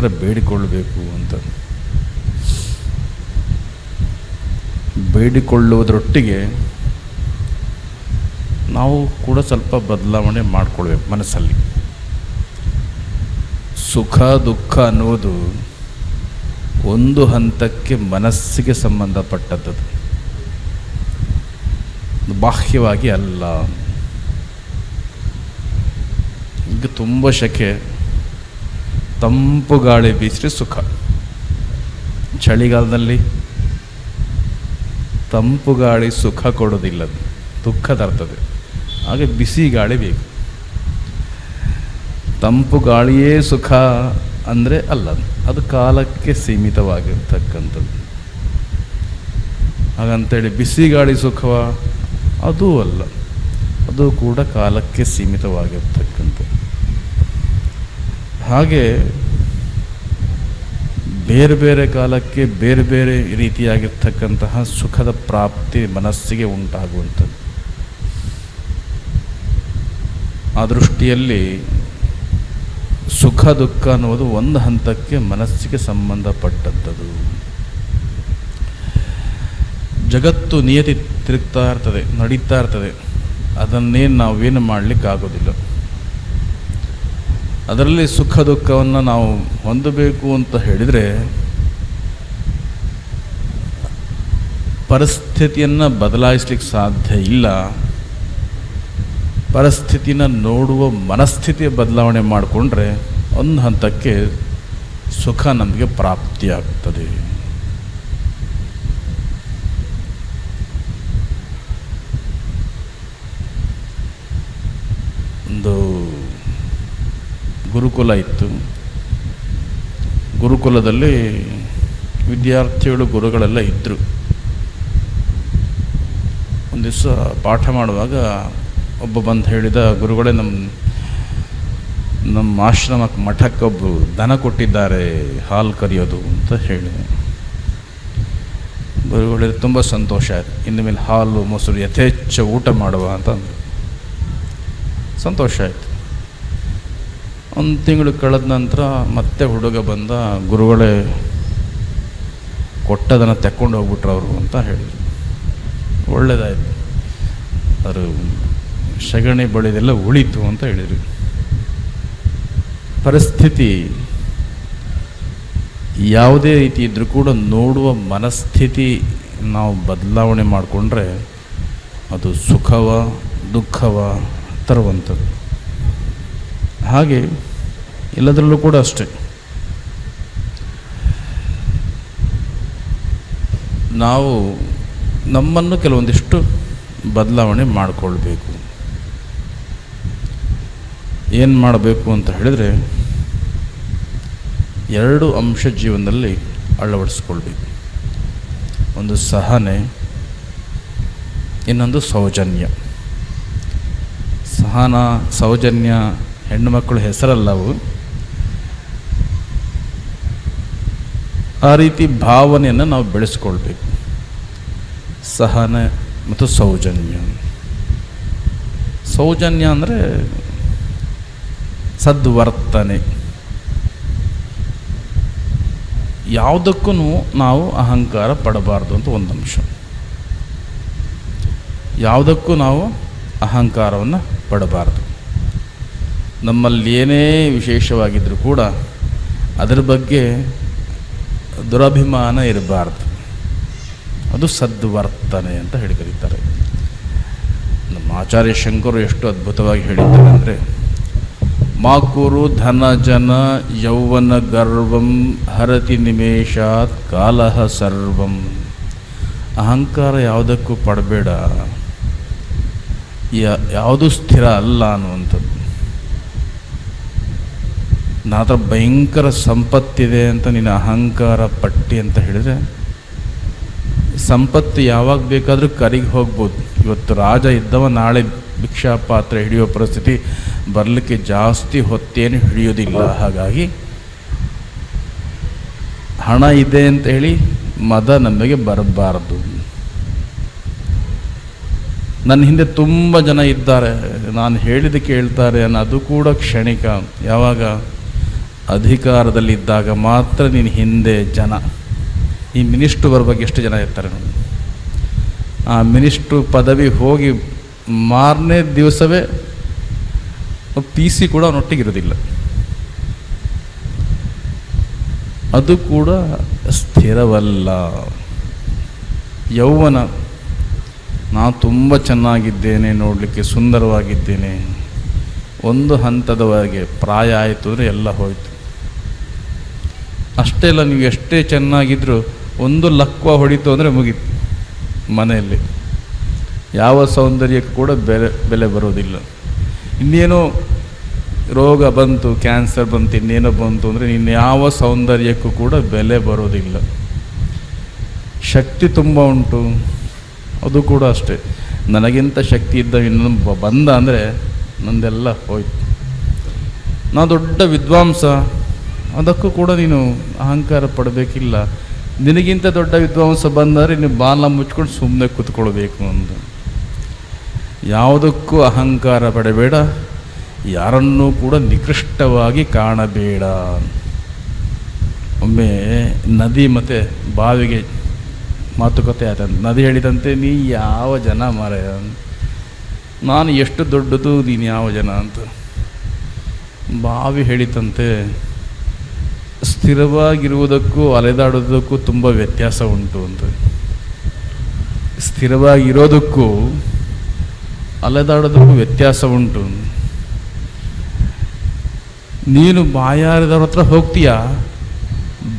ಹತ್ರ ಬೇಡಿಕೊಳ್ಳಬೇಕು ಅಂತ. ಬೇಡಿಕೊಳ್ಳುವುದರೊಟ್ಟಿಗೆ ನಾವು ಕೂಡ ಸ್ವಲ್ಪ ಬದಲಾವಣೆ ಮಾಡಿಕೊಳ್ಬೇಕು ಮನಸ್ಸಲ್ಲಿ. ಸುಖ, ದುಃಖ ಅನ್ನುವುದು ಒಂದು ಹಂತಕ್ಕೆ ಮನಸ್ಸಿಗೆ ಸಂಬಂಧಪಟ್ಟದ್ದು ಬಾಹ್ಯವಾಗಿ ಅಲ್ಲ. ಈಗ ತುಂಬ ಶೆಕೆ ತಂಪು ಗಾಳಿ ಬೀಸಿದ್ರೆ ಸುಖ. ಚಳಿಗಾಲದಲ್ಲಿ ತಂಪು ಗಾಳಿ ಸುಖ ಕೊಡೋದಿಲ್ಲ ದುಃಖ ತರ್ತದೆ ಹಾಗೆ ಬಿಸಿ ಗಾಳಿ ಬೇಕು. ತಂಪು ಗಾಳಿಯೇ ಸುಖ ಅಂದರೆ ಅಲ್ಲ, ಅದು. ಕಾಲಕ್ಕೆ ಸೀಮಿತವಾಗಿರ್ತಕ್ಕಂಥದ್ದು. ಹಾಗಂತೇಳಿ ಬಿಸಿ ಗಾಳಿ ಸುಖವ, ಅದೂ ಅಲ್ಲ, ಅದು ಕೂಡ ಕಾಲಕ್ಕೆ ಸೀಮಿತವಾಗಿರ್ತಕ್ಕಂಥದ್ದು. ಹಾಗೆ ಬೇರೆ ಬೇರೆ ಕಾಲಕ್ಕೆ ಬೇರೆ ಬೇರೆ ರೀತಿಯಾಗಿರ್ತಕ್ಕಂತಹ ಸುಖದ ಪ್ರಾಪ್ತಿ ಮನಸ್ಸಿಗೆ ಉಂಟಾಗುವಂಥದ್ದು. ಆ ದೃಷ್ಟಿಯಲ್ಲಿ ಸುಖ ದುಃಖ ಅನ್ನುವುದು ಒಂದು ಹಂತಕ್ಕೆ ಮನಸ್ಸಿಗೆ ಸಂಬಂಧಪಟ್ಟದ್ದು ಜಗತ್ತು ನಿಯತಿ ತಿರುಗ್ತಾ ಇರ್ತದೆ, ನಡೀತಾ ಇರ್ತದೆ. ಅದನ್ನೇನು ನಾವೇನು ಮಾಡಲಿಕ್ಕಾಗೋದಿಲ್ಲ. ಅದರಲ್ಲಿ ಸುಖ ದುಃಖವನ್ನು ನಾವು ಹೊಂದಬೇಕು ಅಂತ ಹೇಳಿದರೆ, ಪರಿಸ್ಥಿತಿಯನ್ನು ಬದಲಾಯಿಸ್ಲಿಕ್ಕೆ ಸಾಧ್ಯ ಇಲ್ಲ. ಪರಿಸ್ಥಿತಿನ ನೋಡುವ ಮನಸ್ಥಿತಿಯ ಬದಲಾವಣೆ ಮಾಡಿಕೊಂಡ್ರೆ ಒಂದು ಹಂತಕ್ಕೆ ಸುಖ ನಮಗೆ ಪ್ರಾಪ್ತಿಯಾಗ್ತದೆ ಒಂದು ಗುರುಕುಲ ಇತ್ತು. ಗುರುಕುಲದಲ್ಲಿ ವಿದ್ಯಾರ್ಥಿಗಳು ಗುರುಗಳೆಲ್ಲ ಇದ್ದರು ಒಂದು ದಿವಸ ಪಾಠ ಮಾಡುವಾಗ ಒಬ್ಬ ಬಂದು ಹೇಳಿದ, ಗುರುಗಳೇ ನಮ್ಮ ನಮ್ಮ ಆಶ್ರಮಕ್ಕೆ ಮಠಕ್ಕೆ ಒಬ್ಬರು ದನ ಕೊಟ್ಟಿದ್ದಾರೆ, ಹಾಲು ಕರೆಯೋದು, ಅಂತ ಹೇಳಿ. ಗುರುಗಳಿಗೆ ತುಂಬ ಸಂತೋಷ ಆಯಿತು. ಇನ್ನು ಮೇಲೆ ಹಾಲು, ಮೊಸರು ಯಥೇಚ್ಛ ಊಟ ಮಾಡುವ, ಅಂತ ಸಂತೋಷ ಆಯಿತು. ಒಂದು ತಿಂಗಳು ಕಳೆದ ನಂತರ ಮತ್ತೆ ಹುಡುಗ ಬಂದ, ಗುರುಗಳೇ, ಕೊಟ್ಟದನ್ನು ತೆಕ್ಕೊಂಡು ಹೋಗ್ಬಿಟ್ರು ಅವರು, ಅಂತ ಹೇಳಿದರು. ಒಳ್ಳೆಯದಾಯಿತು ಅದು ಸಗಣಿ ಬಳಿದೆಲ್ಲ ಉಳಿತು ಅಂತ ಹೇಳಿದರು. ಪರಿಸ್ಥಿತಿ ಯಾವುದೇ ರೀತಿ ಇದ್ದರೂ ಕೂಡ ನೋಡುವ ಮನಸ್ಥಿತಿ ನಾವು ಬದಲಾವಣೆ ಮಾಡಿಕೊಂಡ್ರೆ ಅದು ಸುಖವ, ದುಃಖವ ತರುವಂಥದ್ದು. ಹಾಗೆ ಎಲ್ಲದರಲ್ಲೂ ಕೂಡ ಅಷ್ಟೆ. ನಾವು ನಮ್ಮನ್ನು ಕೆಲವೊಂದಿಷ್ಟು ಬದಲಾವಣೆ ಮಾಡಿಕೊಳ್ಬೇಕು. ಏನು ಮಾಡಬೇಕು ಅಂತ ಹೇಳಿದರೆ ಎರಡು ಅಂಶ ಜೀವನದಲ್ಲಿ ಅಳವಡಿಸ್ಕೊಳ್ಬೇಕು. ಒಂದು ಸಹನೆ, ಇನ್ನೊಂದು ಸೌಜನ್ಯ. ಸಹನ, ಸೌಜನ್ಯ ಹೆಣ್ಣು ಮಕ್ಕಳು ಹೆಸರಲ್ಲವು ಆ ರೀತಿ ಭಾವನೆಯನ್ನು ನಾವು ಬೆಳೆಸ್ಕೊಳ್ಬೇಕು. ಸಹನ ಮತ್ತು ಸೌಜನ್ಯ. ಸೌಜನ್ಯ ಅಂದರೆ ಸದ್ವರ್ತನೆ. ಯಾವುದಕ್ಕೂ ನಾವು ಅಹಂಕಾರ ಪಡಬಾರ್ದು ಅಂತ ಒಂದು ಅಂಶ. ಯಾವುದಕ್ಕೂ ನಾವು ಅಹಂಕಾರವನ್ನು ಪಡಬಾರ್ದು. ನಮ್ಮಲ್ಲಿ ಏನೇ ವಿಶೇಷವಾಗಿದ್ದರೂ ಕೂಡ ಅದರ ಬಗ್ಗೆ ದುರಭಿಮಾನ ಇರಬಾರ್ದು. ಅದು ಸದ್ವರ್ತನೆ ಅಂತ ಹೇಳಿ ಕರೀತಾರೆ ನಮ್ಮ ಆಚಾರ್ಯ ಶಂಕರು ಎಷ್ಟು ಅದ್ಭುತವಾಗಿ ಹೇಳಿದ್ದಾರೆ ಅಂದರೆ, ಮಾಕುರು ಧನ ಜನ ಯೌವನ ಗರ್ವಂ ಹರತಿ ನಿಮೇಷಾತ್ ಕಾಲಹ ಸರ್ವಂ. ಅಹಂಕಾರ ಯಾವುದಕ್ಕೂ ಪಡಬೇಡ. ಯಾವುದು ಸ್ಥಿರ ಅಲ್ಲ ಅನ್ನುವಂಥದ್ದು. ನನ್ನ ಹತ್ರ ಭಯಂಕರ ಸಂಪತ್ತಿದೆ ಅಂತ ನಿನ್ನ ಅಹಂಕಾರ, ಪಟ್ಟಿ ಅಂತ ಹೇಳಿದರೆ, ಸಂಪತ್ತು ಯಾವಾಗ ಬೇಕಾದರೂ ಕರಿಗೆ ಹೋಗ್ಬೋದು. ಇವತ್ತು ರಾಜ ಇದ್ದವ ನಾಳೆ ಭಿಕ್ಷಾ ಪಾತ್ರ ಹಿಡಿಯೋ ಪರಿಸ್ಥಿತಿ ಬರಲಿಕ್ಕೆ ಜಾಸ್ತಿ ಹೊತ್ತೇನು ಹಿಡಿಯೋದಿಲ್ಲ. ಹಾಗಾಗಿ ಹಣ ಇದೆ ಅಂತ ಹೇಳಿ ಮದ ನಮಗೆ ಬರಬಾರದು. ನನ್ನ ಹಿಂದೆ ತುಂಬ ಜನ ಇದ್ದಾರೆ. ನಾನು ಹೇಳಿದ ಕೇಳ್ತಾರೆ ಅನ್ನೋದು ಕೂಡ ಕ್ಷಣಿಕ. ಯಾವಾಗ? ಅಧಿಕಾರದಲ್ಲಿದ್ದಾಗ ಮಾತ್ರ ನೀನು ಹಿಂದೆ ಜನ. ಈ ಮಿನಿಸ್ಟ್ರು ಬರೋ ಬಗ್ಗೆ ಎಷ್ಟು ಜನ ಇರ್ತಾರೆ ನೋಡಿ. ಆ ಮಿನಿಸ್ಟ್ರು ಪದವಿ ಹೋಗಿ ಮಾರನೇ ದಿವಸವೇ ಪಿ ಸಿ ಕೂಡ ಅವನೊಟ್ಟಿಗಿರೋದಿಲ್ಲ ಅದು ಕೂಡ ಸ್ಥಿರವಲ್ಲ. ಯೌವನ, ನಾನು ತುಂಬ ಚೆನ್ನಾಗಿದ್ದೇನೆ, ನೋಡಲಿಕ್ಕೆ ಸುಂದರವಾಗಿದ್ದೇನೆ. ಒಂದು ಹಂತದವರೆಗೆ ಪ್ರಾಯ ಆಯಿತು ಅಂದರೆ ಎಲ್ಲ ಹೋಯಿತು. ಅಷ್ಟೇ ಅಲ್ಲ ನೀವು ಎಷ್ಟೇ ಚೆನ್ನಾಗಿದ್ದರೂ ಒಂದು ಲಕ್ವ ಹೊಡಿತು ಅಂದರೆ ಮುಗೀತು ಮನೆಯಲ್ಲಿ. ಯಾವ ಸೌಂದರ್ಯಕ್ಕೂ ಕೂಡ ಬೆಲೆ ಬೆಲೆ ಬರೋದಿಲ್ಲ. ಇನ್ನೇನೋ ರೋಗ ಬಂತು, ಕ್ಯಾನ್ಸರ್ ಬಂತು, ಇನ್ನೇನೋ ಬಂತು ಅಂದರೆ ಇನ್ಯಾವ ಯಾವ ಸೌಂದರ್ಯಕ್ಕೂ ಕೂಡ ಬೆಲೆ ಬರೋದಿಲ್ಲ. ಶಕ್ತಿ ತುಂಬ ಉಂಟು. ಅದು ಕೂಡ ಅಷ್ಟೇ. ನನಗಿಂತ ಶಕ್ತಿ ಇದ್ದ ಇನ್ನೊಂದು ಬಂದ ಅಂದರೆ ನಂದೆಲ್ಲ ಹೋಯ್ತು. ನಾ ದೊಡ್ಡ ವಿದ್ವಾಂಸ. ಅದಕ್ಕೂ ಕೂಡ ನೀನು ಅಹಂಕಾರ ಪಡಬೇಕಿಲ್ಲ. ನಿನಗಿಂತ ದೊಡ್ಡ ವಿದ್ವಾಂಸ ಬಂದರೆ ನೀನು ಬಾಲ ಮುಚ್ಕೊಂಡು ಸುಮ್ಮನೆ ಕೂತ್ಕೊಳ್ಬೇಕು ಅಂತ ಯಾವುದಕ್ಕೂ ಅಹಂಕಾರ ಪಡಬೇಡ, ಯಾರನ್ನೂ ಕೂಡ ನಿಕೃಷ್ಟವಾಗಿ ಕಾಣಬೇಡ. ಒಮ್ಮೆ ನದಿ ಮತ್ತು ಬಾವಿಗೆ ಮಾತುಕತೆ ಆಯ್ತಂತೆ. ನದಿ ಹೇಳಿದಂತೆ, ನೀ ಯಾವ ಜನ ಮಾರಾಯ? ನಾನು ಎಷ್ಟು ದೊಡ್ಡದು, ನೀನು ಯಾವ ಜನ? ಅಂತ. ಬಾವಿ ಹೇಳಿತಂತೆ. ಸ್ಥಿರವಾಗಿರುವುದಕ್ಕೂ ಅಲೆದಾಡೋದಕ್ಕೂ ತುಂಬ ವ್ಯತ್ಯಾಸ ಉಂಟು ಅಂತ. ಸ್ಥಿರವಾಗಿರೋದಕ್ಕೂ ಅಲೆದಾಡೋದಕ್ಕೂ ವ್ಯತ್ಯಾಸ ಉಂಟು. ನೀನು ಬಾಯಾರಿದವ್ರ ಹತ್ರ ಹೋಗ್ತೀಯಾ?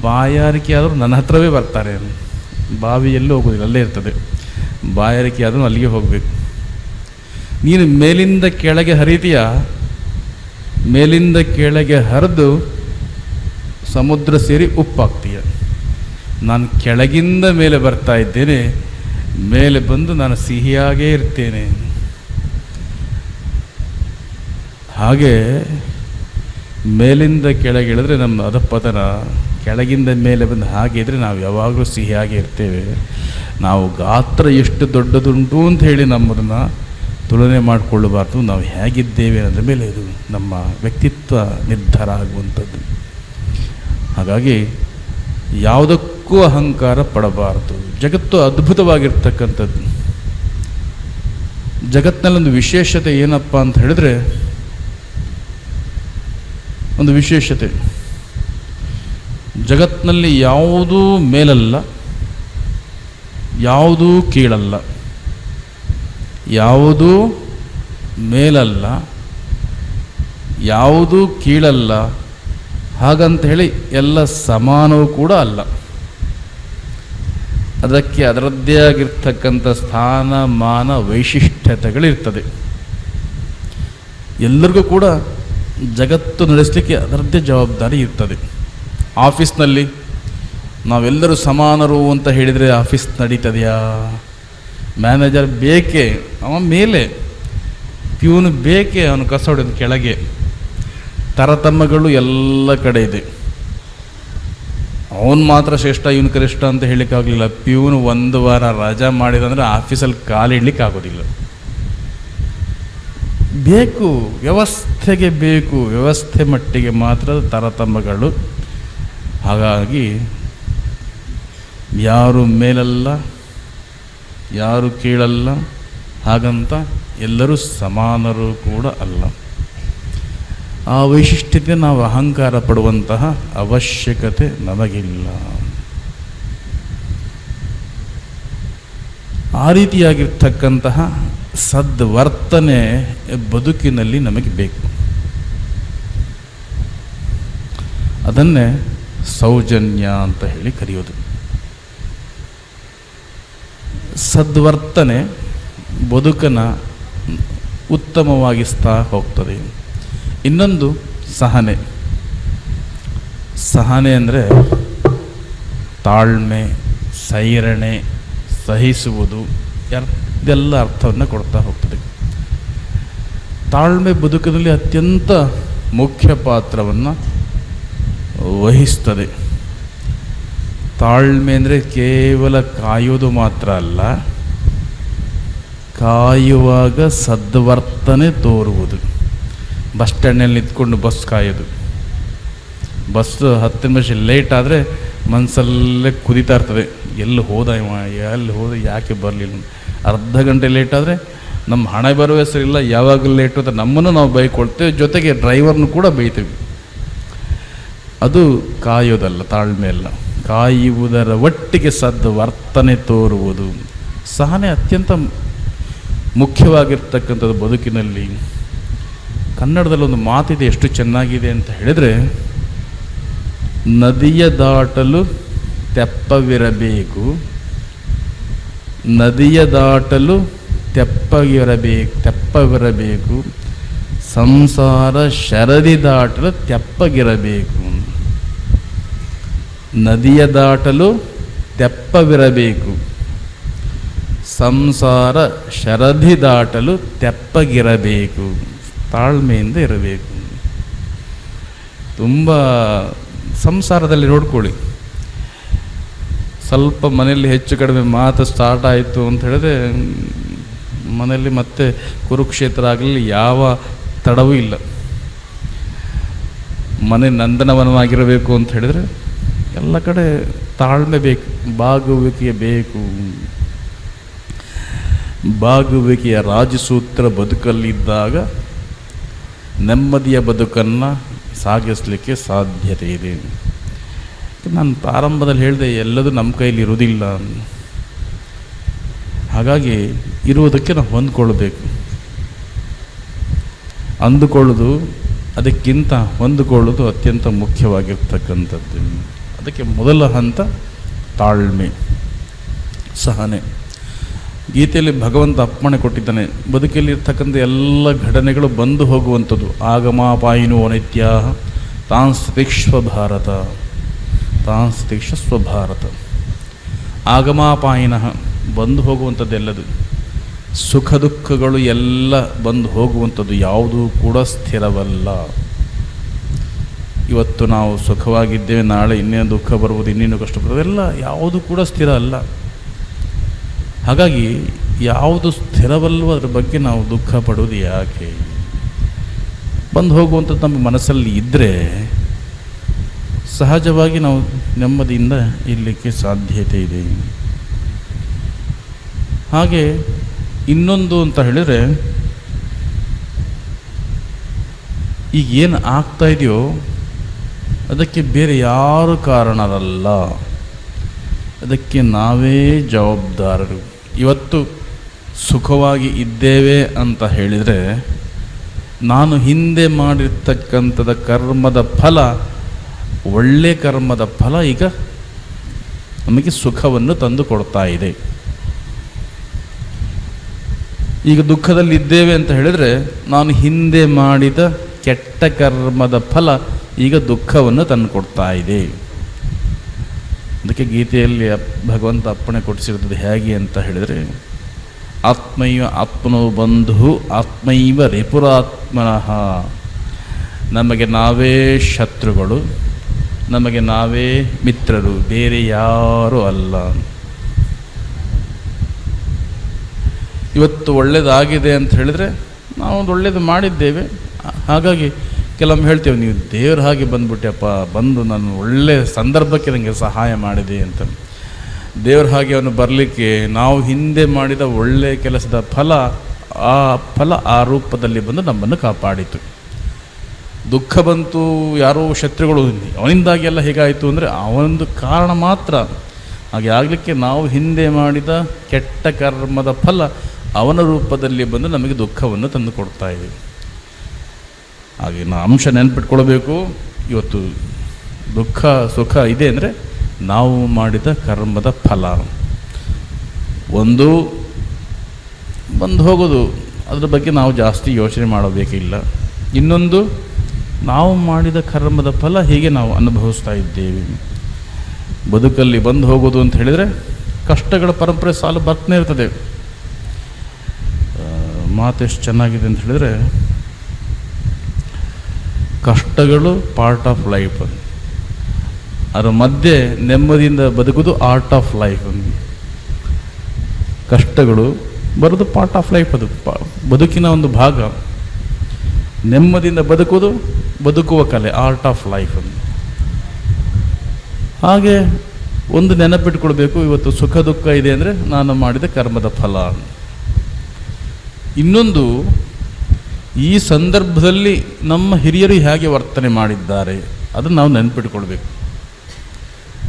ಬಾಯಾರಿಕೆ ಆದರೂ ನನ್ನ ಹತ್ರವೇ ಬರ್ತಾರೆ. ಬಾವಿಯಲ್ಲೂ ಹೋಗೋದಿಲ್ಲ ಅಲ್ಲೇ ಇರ್ತದೆ. ಬಾಯಾರಿಕೆ ಆದರೂ ಅಲ್ಲಿಗೆ ಹೋಗಬೇಕು. ನೀನು ಮೇಲಿಂದ ಕೆಳಗೆ ಹರಿತೀಯ? ಮೇಲಿಂದ ಕೆಳಗೆ ಹರಿದು ಸಮುದ್ರ ಸೇರಿ ಉಪ್ಪಾಗ್ತೀಯ. ನಾನು ಕೆಳಗಿಂದ ಮೇಲೆ ಬರ್ತಾ ಇದ್ದೇನೆ, ಮೇಲೆ ಬಂದು ನಾನು ಸಿಹಿಯಾಗೇ ಇರ್ತೇನೆ. ಹಾಗೆ ಮೇಲಿಂದ ಕೆಳಗೆ ಇಳಿದ್ರೆ ನಮ್ಮ ಅಧಪತನ, ಕೆಳಗಿಂದ ಮೇಲೆ ಬಂದು ಹಾಗೆ ಇದ್ರೆ ನಾವು ಯಾವಾಗಲೂ ಸಿಹಿಯಾಗಿ ಇರ್ತೇವೆ. ನಾವು ಗಾತ್ರ ಎಷ್ಟು ದೊಡ್ಡದುಂಟು ಅಂತ ಹೇಳಿ ನಮ್ಮದನ್ನು ತುಲನೆ ಮಾಡಿಕೊಳ್ಳಬಾರ್ದು. ನಾವು ಹೇಗಿದ್ದೇವೆ ಅನ್ನೋದ್ರ ಮೇಲೆ ಇದು ನಮ್ಮ ವ್ಯಕ್ತಿತ್ವ ನಿರ್ಧಾರ ಆಗುವಂಥದ್ದು. ಹಾಗಾಗಿ ಯಾವುದಕ್ಕೂ ಅಹಂಕಾರ ಪಡಬಾರದು. ಜಗತ್ತು ಅದ್ಭುತವಾಗಿರ್ತಕ್ಕಂಥದ್ದು. ಜಗತ್ತಿನಲ್ಲೊಂದು ವಿಶೇಷತೆ ಏನಪ್ಪ ಅಂತ ಹೇಳಿದ್ರೆ, ಒಂದು ವಿಶೇಷತೆ. ಜಗತ್ತಿನಲ್ಲಿ ಯಾವುದೂ ಮೇಲಲ್ಲ, ಯಾವುದೂ ಕೀಳಲ್ಲ, ಯಾವುದೂ ಮೇಲಲ್ಲ, ಯಾವುದೂ ಕೀಳಲ್ಲ ಹಾಗಂತ ಹೇಳಿ ಎಲ್ಲ ಸಮಾನವೂ ಕೂಡ ಅಲ್ಲ. ಅದಕ್ಕೆ ಅದರದ್ದೇ ಆಗಿರ್ತಕ್ಕಂಥ ಸ್ಥಾನಮಾನ ವೈಶಿಷ್ಟ್ಯತೆಗಳಿರ್ತದೆ. ಎಲ್ಲರಿಗೂ ಕೂಡ ಜಗತ್ತು ನಡೆಸಲಿಕ್ಕೆ ಅದರದ್ದೇ ಜವಾಬ್ದಾರಿ ಇರ್ತದೆ. ಆಫೀಸ್ನಲ್ಲಿ ನಾವೆಲ್ಲರೂ ಸಮಾನರು ಅಂತ ಹೇಳಿದರೆ ಆಫೀಸ್ ನಡೀತದೆಯಾ? ಮ್ಯಾನೇಜರ್ ಬೇಕೇ? ಅವನ ಮೇಲೆ, ಪ್ಯೂನ್ ಬೇಕೇ? ಅವನು ಕಸ ಹೊಡೆದು ಕೆಳಗೆ. ತರತಮ್ಮಗಳು ಎಲ್ಲ ಕಡೆ ಇದೆ. ಅವನು ಮಾತ್ರ ಶ್ರೇಷ್ಠ, ಇವನು ಕನಿಷ್ಠ ಅಂತ ಹೇಳಲಿಕ್ಕಾಗಲಿಲ್ಲ ಪ್ಯೂನ್ ಒಂದು ವಾರ ರಜಾ ಮಾಡಿದಂದ್ರೆ ಆಫೀಸಲ್ಲಿ ಕಾಲಿಡ್ಲಿಕ್ಕೆ ಆಗೋದಿಲ್ಲ. ಬೇಕು, ವ್ಯವಸ್ಥೆಗೆ ಬೇಕು, ವ್ಯವಸ್ಥೆ ಮಟ್ಟಿಗೆ ಮಾತ್ರ ತರತಮ್ಮಗಳು ಹಾಗಾಗಿ ಯಾರು ಮೇಲಲ್ಲ, ಯಾರು ಕೀಳಲ್ಲ, ಹಾಗಂತ ಎಲ್ಲರೂ ಸಮಾನರು ಕೂಡ ಅಲ್ಲ. ಆ ವೈಶಿಷ್ಟ್ಯತೆ ನಾವು ಅಹಂಕಾರ ಪಡುವಂತಹ ಅವಶ್ಯಕತೆ ನಮಗಿಲ್ಲ ಆ ರೀತಿಯಾಗಿರ್ತಕ್ಕಂತಹ ಸದ್ವರ್ತನೆ ಬದುಕಿನಲ್ಲಿ ನಮಗೆ ಬೇಕು. ಅದನ್ನೇ ಸೌಜನ್ಯ ಅಂತ ಹೇಳಿ ಕರೆಯೋದು. ಸದ್ವರ್ತನೆ ಬದುಕನ್ನು ಉತ್ತಮವಾಗಿಸ್ತಾ ಹೋಗ್ತದೆ. ಇನ್ನೊಂದು ಸಹನೆ. ಸಹನೆ ಅಂದರೆ ತಾಳ್ಮೆ, ಸೈರಣೆ, ಸಹಿಸುವುದು, ಇದೆಲ್ಲ ಅರ್ಥವನ್ನು ಕೊಡ್ತಾ ಹೋಗ್ತದೆ. ತಾಳ್ಮೆ ಬದುಕಿನಲ್ಲಿ ಅತ್ಯಂತ ಮುಖ್ಯ ಪಾತ್ರವನ್ನು ವಹಿಸ್ತದೆ. ತಾಳ್ಮೆ ಅಂದರೆ ಕೇವಲ ಕಾಯೋದು ಮಾತ್ರ ಅಲ್ಲ, ಕಾಯುವಾಗ ಸದ್ವರ್ತನೆ ತೋರುವುದು. ಬಸ್ ಸ್ಟ್ಯಾಂಡಲ್ಲಿ ನಿಂತ್ಕೊಂಡು ಬಸ್ ಕಾಯೋದು. ಬಸ್ ಹತ್ತು ನಿಮಿಷ ಲೇಟ್ ಆದರೆ ಮನಸ್ಸಲ್ಲೇ ಕುದೀತಾ ಇರ್ತದೆ. ಎಲ್ಲಿ ಹೋದ ಎಲ್ಲಿ ಹೋದ, ಯಾಕೆ ಬರಲಿಲ್ಲ ಅರ್ಧ ಗಂಟೆ ಲೇಟ್ ಆದರೆ ನಮ್ಮ ಹಣ ಬರುವ ಹೆಸರಿಲ್ಲ ಯಾವಾಗಲೂ ಲೇಟು ಅಂತ ನಮ್ಮನ್ನು ನಾವು ಬೈಕೊಳ್ತೇವೆ, ಜೊತೆಗೆ ಡ್ರೈವರ್ನು ಕೂಡ ಬೈತೇವೆ. ಅದು ಕಾಯೋದಲ್ಲ, ತಾಳ್ಮೆ ಅಲ್ಲ. ಕಾಯುವುದರ ಒಟ್ಟಿಗೆ ಸದ್ದು ವರ್ತನೆ ತೋರುವುದು. ಸಹನೆ ಅತ್ಯಂತ ಮುಖ್ಯವಾಗಿರ್ತಕ್ಕಂಥದ್ದು ಬದುಕಿನಲ್ಲಿ. ಕನ್ನಡದಲ್ಲಿ ಒಂದು ಮಾತಿದೆ ಎಷ್ಟು ಚೆನ್ನಾಗಿದೆ ಅಂತ ಹೇಳಿದರೆ, ನದಿಯ ದಾಟಲು ತೆಪ್ಪವಿರಬೇಕು, ನದಿಯ ದಾಟಲು ತೆಪ್ಪಗಿರಬೇಕು, ತೆಪ್ಪವಿರಬೇಕು, ಸಂಸಾರ ಶರದಿ ದಾಟಲು ತೆಪ್ಪಗಿರಬೇಕು. ನದಿಯ ದಾಟಲು ತೆಪ್ಪವಿರಬೇಕು, ಸಂಸಾರ ಶರದಿ ದಾಟಲು ತೆಪ್ಪಗಿರಬೇಕು. ತಾಳ್ಮೆಯಿಂದ ಇರಬೇಕು. ತುಂಬ ಸಂಸಾರದಲ್ಲಿ ನೋಡ್ಕೊಳ್ಳಿ. ಸ್ವಲ್ಪ ಮನೆಯಲ್ಲಿ ಹೆಚ್ಚು ಕಡಿಮೆ ಮಾತು ಸ್ಟಾರ್ಟ್ ಆಯಿತು ಅಂತ ಹೇಳಿದ್ರೆ, ಮನೆಯಲ್ಲಿ ಮತ್ತೆ ಕುರುಕ್ಷೇತ್ರ ಆಗಲಿ ಯಾವ ತಡವೂ ಇಲ್ಲ. ಮನೆ ನಂದನವನವಾಗಿರಬೇಕು ಅಂತ ಹೇಳಿದರೆ, ಎಲ್ಲ ಕಡೆ ತಾಳ್ಮೆ ಬೇಕು ಬಾಗುವಿಕೆ ಬೇಕು. ಬಾಗುವಿಕೆಯ ರಾಜಸೂತ್ರ ಬದುಕಲ್ಲಿದ್ದಾಗ ನೆಮ್ಮದಿಯ ಬದುಕನ್ನು ಸಾಗಿಸಲಿಕ್ಕೆ ಸಾಧ್ಯತೆ ಇದೆ ನಾನು ಪ್ರಾರಂಭದಲ್ಲಿ ಹೇಳಿದೆ, ಎಲ್ಲದೂ ನಮ್ಮ ಕೈಲಿ ಇರುವುದಿಲ್ಲ. ಹಾಗಾಗಿ ಇರುವುದಕ್ಕೆ ನಾವು ಹೊಂದ್ಕೊಳ್ಬೇಕು. ಅಂದುಕೊಳ್ಳೋದು, ಅದಕ್ಕಿಂತ ಹೊಂದಿಕೊಳ್ಳೋದು ಅತ್ಯಂತ ಮುಖ್ಯವಾಗಿರ್ತಕ್ಕಂಥದ್ದು. ಅದಕ್ಕೆ ಮೊದಲ ಹಂತ ತಾಳ್ಮೆ, ಸಹನೆ. ಗೀತೆಯಲ್ಲಿ ಭಗವಂತ ಅಪ್ಪಣೆ ಕೊಟ್ಟಿದ್ದಾನೆ. ಬದುಕಲ್ಲಿ ಇರ್ತಕ್ಕಂಥ ಎಲ್ಲ ಘಟನೆಗಳು ಬಂದು ಹೋಗುವಂಥದ್ದು. ಆಗಮಾಪಾಯಿನೋ ನಿತ್ಯ ತಾನ್ ಸ್ಥಿತಿಕ್ಷ್ವ ಭಾರತ ತಾಂಸ್ತಿಕ್ಷ ಸ್ಥಿತಿಕ್ಷಸ್ವ ಭಾರತ ಆಗಮಾಪಾಯಿನ ಬಂದು ಹೋಗುವಂಥದ್ದೆಲ್ಲದು ಸುಖ ದುಃಖಗಳು ಎಲ್ಲ ಬಂದು ಹೋಗುವಂಥದ್ದು ಯಾವುದೂ ಕೂಡ ಸ್ಥಿರವಲ್ಲ. ಇವತ್ತು ನಾವು ಸುಖವಾಗಿದ್ದೇವೆ, ನಾಳೆ ಇನ್ನೇನು ದುಃಖ ಬರ್ಬೋದು ಇನ್ನೇನು ಕಷ್ಟ ಬರ್ಬೋದು ಎಲ್ಲ ಯಾವುದು ಕೂಡ ಸ್ಥಿರ ಅಲ್ಲ. ಹಾಗಾಗಿ ಯಾವುದು ಸ್ಥಿರವಲ್ಲವೋ ಅದ್ರ ಬಗ್ಗೆ ನಾವು ದುಃಖ ಪಡೋದು ಯಾಕೆ? ಬಂದು ಹೋಗುವಂಥದ್ದು ನಮ್ಮ ಮನಸ್ಸಲ್ಲಿ ಇದ್ದರೆ ಸಹಜವಾಗಿ ನಾವು ನೆಮ್ಮದಿಯಿಂದ ಇರಲಿಕ್ಕೆ ಸಾಧ್ಯತೆ ಇದೆ. ಹಾಗೆ ಇನ್ನೊಂದು ಅಂತ ಹೇಳಿದರೆ, ಈಗ ಏನು ಆಗ್ತಾ ಇದೆಯೋ ಅದಕ್ಕೆ ಬೇರೆ ಯಾರು ಕಾರಣರಲ್ಲ. ಅದಕ್ಕೆ ನಾವೇ ಜವಾಬ್ದಾರರು. ಇವತ್ತು ಸುಖವಾಗಿ ಇದ್ದೇವೆ ಅಂತ ಹೇಳಿದರೆ, ನಾನು ಹಿಂದೆ ಮಾಡಿರ್ತಕ್ಕಂಥದ ಕರ್ಮದ ಫಲ, ಒಳ್ಳೆ ಕರ್ಮದ ಫಲ ಈಗ ನಮಗೆ ಸುಖವನ್ನು ತಂದು ಕೊಡ್ತಾ ಇದೆ. ಈಗ ದುಃಖದಲ್ಲಿ ಇದ್ದೇವೆ ಅಂತ ಹೇಳಿದರೆ, ನಾನು ಹಿಂದೆ ಮಾಡಿದ ಕೆಟ್ಟ ಕರ್ಮದ ಫಲ ಈಗ ದುಃಖವನ್ನು ತಂದು ಕೊಡ್ತಾ ಇದೆ. ಅದಕ್ಕೆ ಗೀತೆಯಲ್ಲಿ ಭಗವಂತ ಅಪ್ಪಣೆ ಕೊಡಿಸಿರ್ತದೆ ಹೇಗೆ ಅಂತ ಹೇಳಿದರೆ, ಆತ್ಮೈವ ಆತ್ಮನೋ ಬಂಧು ಆತ್ಮೈವ ರಿಪುರಾತ್ಮನಃ. ನಮಗೆ ನಾವೇ ಶತ್ರುಗಳು, ನಮಗೆ ನಾವೇ ಮಿತ್ರರು, ಬೇರೆ ಯಾರೂ ಅಲ್ಲ. ಇವತ್ತು ಒಳ್ಳೆಯದಾಗಿದೆ ಅಂತ ಹೇಳಿದರೆ ನಾವು ಒಂದು ಒಳ್ಳೇದು ಮಾಡಿದ್ದೇವೆ. ಹಾಗಾಗಿ ಕೆಲವೊಮ್ಮೆ ಹೇಳ್ತೇವೆ, ನೀವು ದೇವ್ರ ಹಾಗೆ ಬಂದುಬಿಟ್ಟೆಪ್ಪ ಬಂದು ನಾನು ಒಳ್ಳೆಯ ಸಂದರ್ಭಕ್ಕೆ ನನಗೆ ಸಹಾಯ ಮಾಡಿದೆ ಅಂತ. ದೇವ್ರ ಹಾಗೆ ಅವನು ಬರಲಿಕ್ಕೆ ನಾವು ಹಿಂದೆ ಮಾಡಿದ ಒಳ್ಳೆಯ ಕೆಲಸದ ಫಲ, ಆ ಫಲ ಆ ರೂಪದಲ್ಲಿ ಬಂದು ನಮ್ಮನ್ನು ಕಾಪಾಡಿತು. ದುಃಖ ಬಂತು, ಯಾರೋ ಶತ್ರುಗಳು ಅವನಿಂದಾಗಿ ಎಲ್ಲ ಹೇಗಾಯಿತು ಅಂದರೆ ಅವನೊಂದು ಕಾರಣ ಮಾತ್ರ. ಹಾಗೆ ಆಗಲಿಕ್ಕೆ ನಾವು ಹಿಂದೆ ಮಾಡಿದ ಕೆಟ್ಟ ಕರ್ಮದ ಫಲ ಅವನ ರೂಪದಲ್ಲಿ ಬಂದು ನಮಗೆ ದುಃಖವನ್ನು ತಂದು ಕೊಡ್ತಾ ಇದೆ. ಹಾಗೆ ನಾವು ಅಂಶ ನೆನ್ಪಿಟ್ಕೊಳ್ಬೇಕು. ಇವತ್ತು ದುಃಖ, ಸುಖ ಇದೆ ಅಂದರೆ ನಾವು ಮಾಡಿದ ಕರ್ಮದ ಫಲ. ಒಂದು, ಬಂದು ಹೋಗೋದು. ಅದ್ರ ಬಗ್ಗೆ ನಾವು ಜಾಸ್ತಿ ಯೋಚನೆ ಮಾಡಬೇಕಿಲ್ಲ. ಇನ್ನೊಂದು, ನಾವು ಮಾಡಿದ ಕರ್ಮದ ಫಲ ಹೀಗೆ ನಾವು ಅನುಭವಿಸ್ತಾ ಇದ್ದೇವೆ. ಬದುಕಲ್ಲಿ ಬಂದು ಹೋಗೋದು ಅಂತ ಹೇಳಿದರೆ ಕಷ್ಟಗಳ ಪರಂಪರೆ ಸಾಲು ಬರ್ತನೇ ಇರ್ತದೆ. ಮಾತೆಷ್ಟು ಮಾತು ಚೆನ್ನಾಗಿದೆ ಅಂತ ಹೇಳಿದರೆ ಕಷ್ಟಗಳು ಪಾರ್ಟ್ ಆಫ್ ಲೈಫ್ ಅದರ ಮಧ್ಯೆ ನೆಮ್ಮದಿಯಿಂದ ಬದುಕುದು ಆರ್ಟ್ ಆಫ್ ಲೈಫ್ ಕಷ್ಟಗಳು ಬರೋದು ಪಾರ್ಟ್ ಆಫ್ ಲೈಫ್ ಅದು. ಬದುಕಿನ ಒಂದು ಭಾಗ. ನೆಮ್ಮದಿಯಿಂದ ಬದುಕುವುದು ಬದುಕುವ ಕಲೆ ಆರ್ಟ್ ಆಫ್ ಲೈಫ್ ಹಾಗೆ ಒಂದು ನೆನಪಿಟ್ಕೊಳ್ಬೇಕು, ಇವತ್ತು ಸುಖ ದುಃಖ ಇದೆ ಅಂದರೆ ನಾನು ಮಾಡಿದ ಕರ್ಮದ ಫಲ. ಇನ್ನೊಂದು ಈ ಸಂದರ್ಭದಲ್ಲಿ ನಮ್ಮ ಹಿರಿಯರು ಹೇಗೆ ವರ್ತನೆ ಮಾಡಿದ್ದಾರೆ ಅದನ್ನು ನಾವು ನೆನಪಿಟ್ಕೊಳ್ಬೇಕು.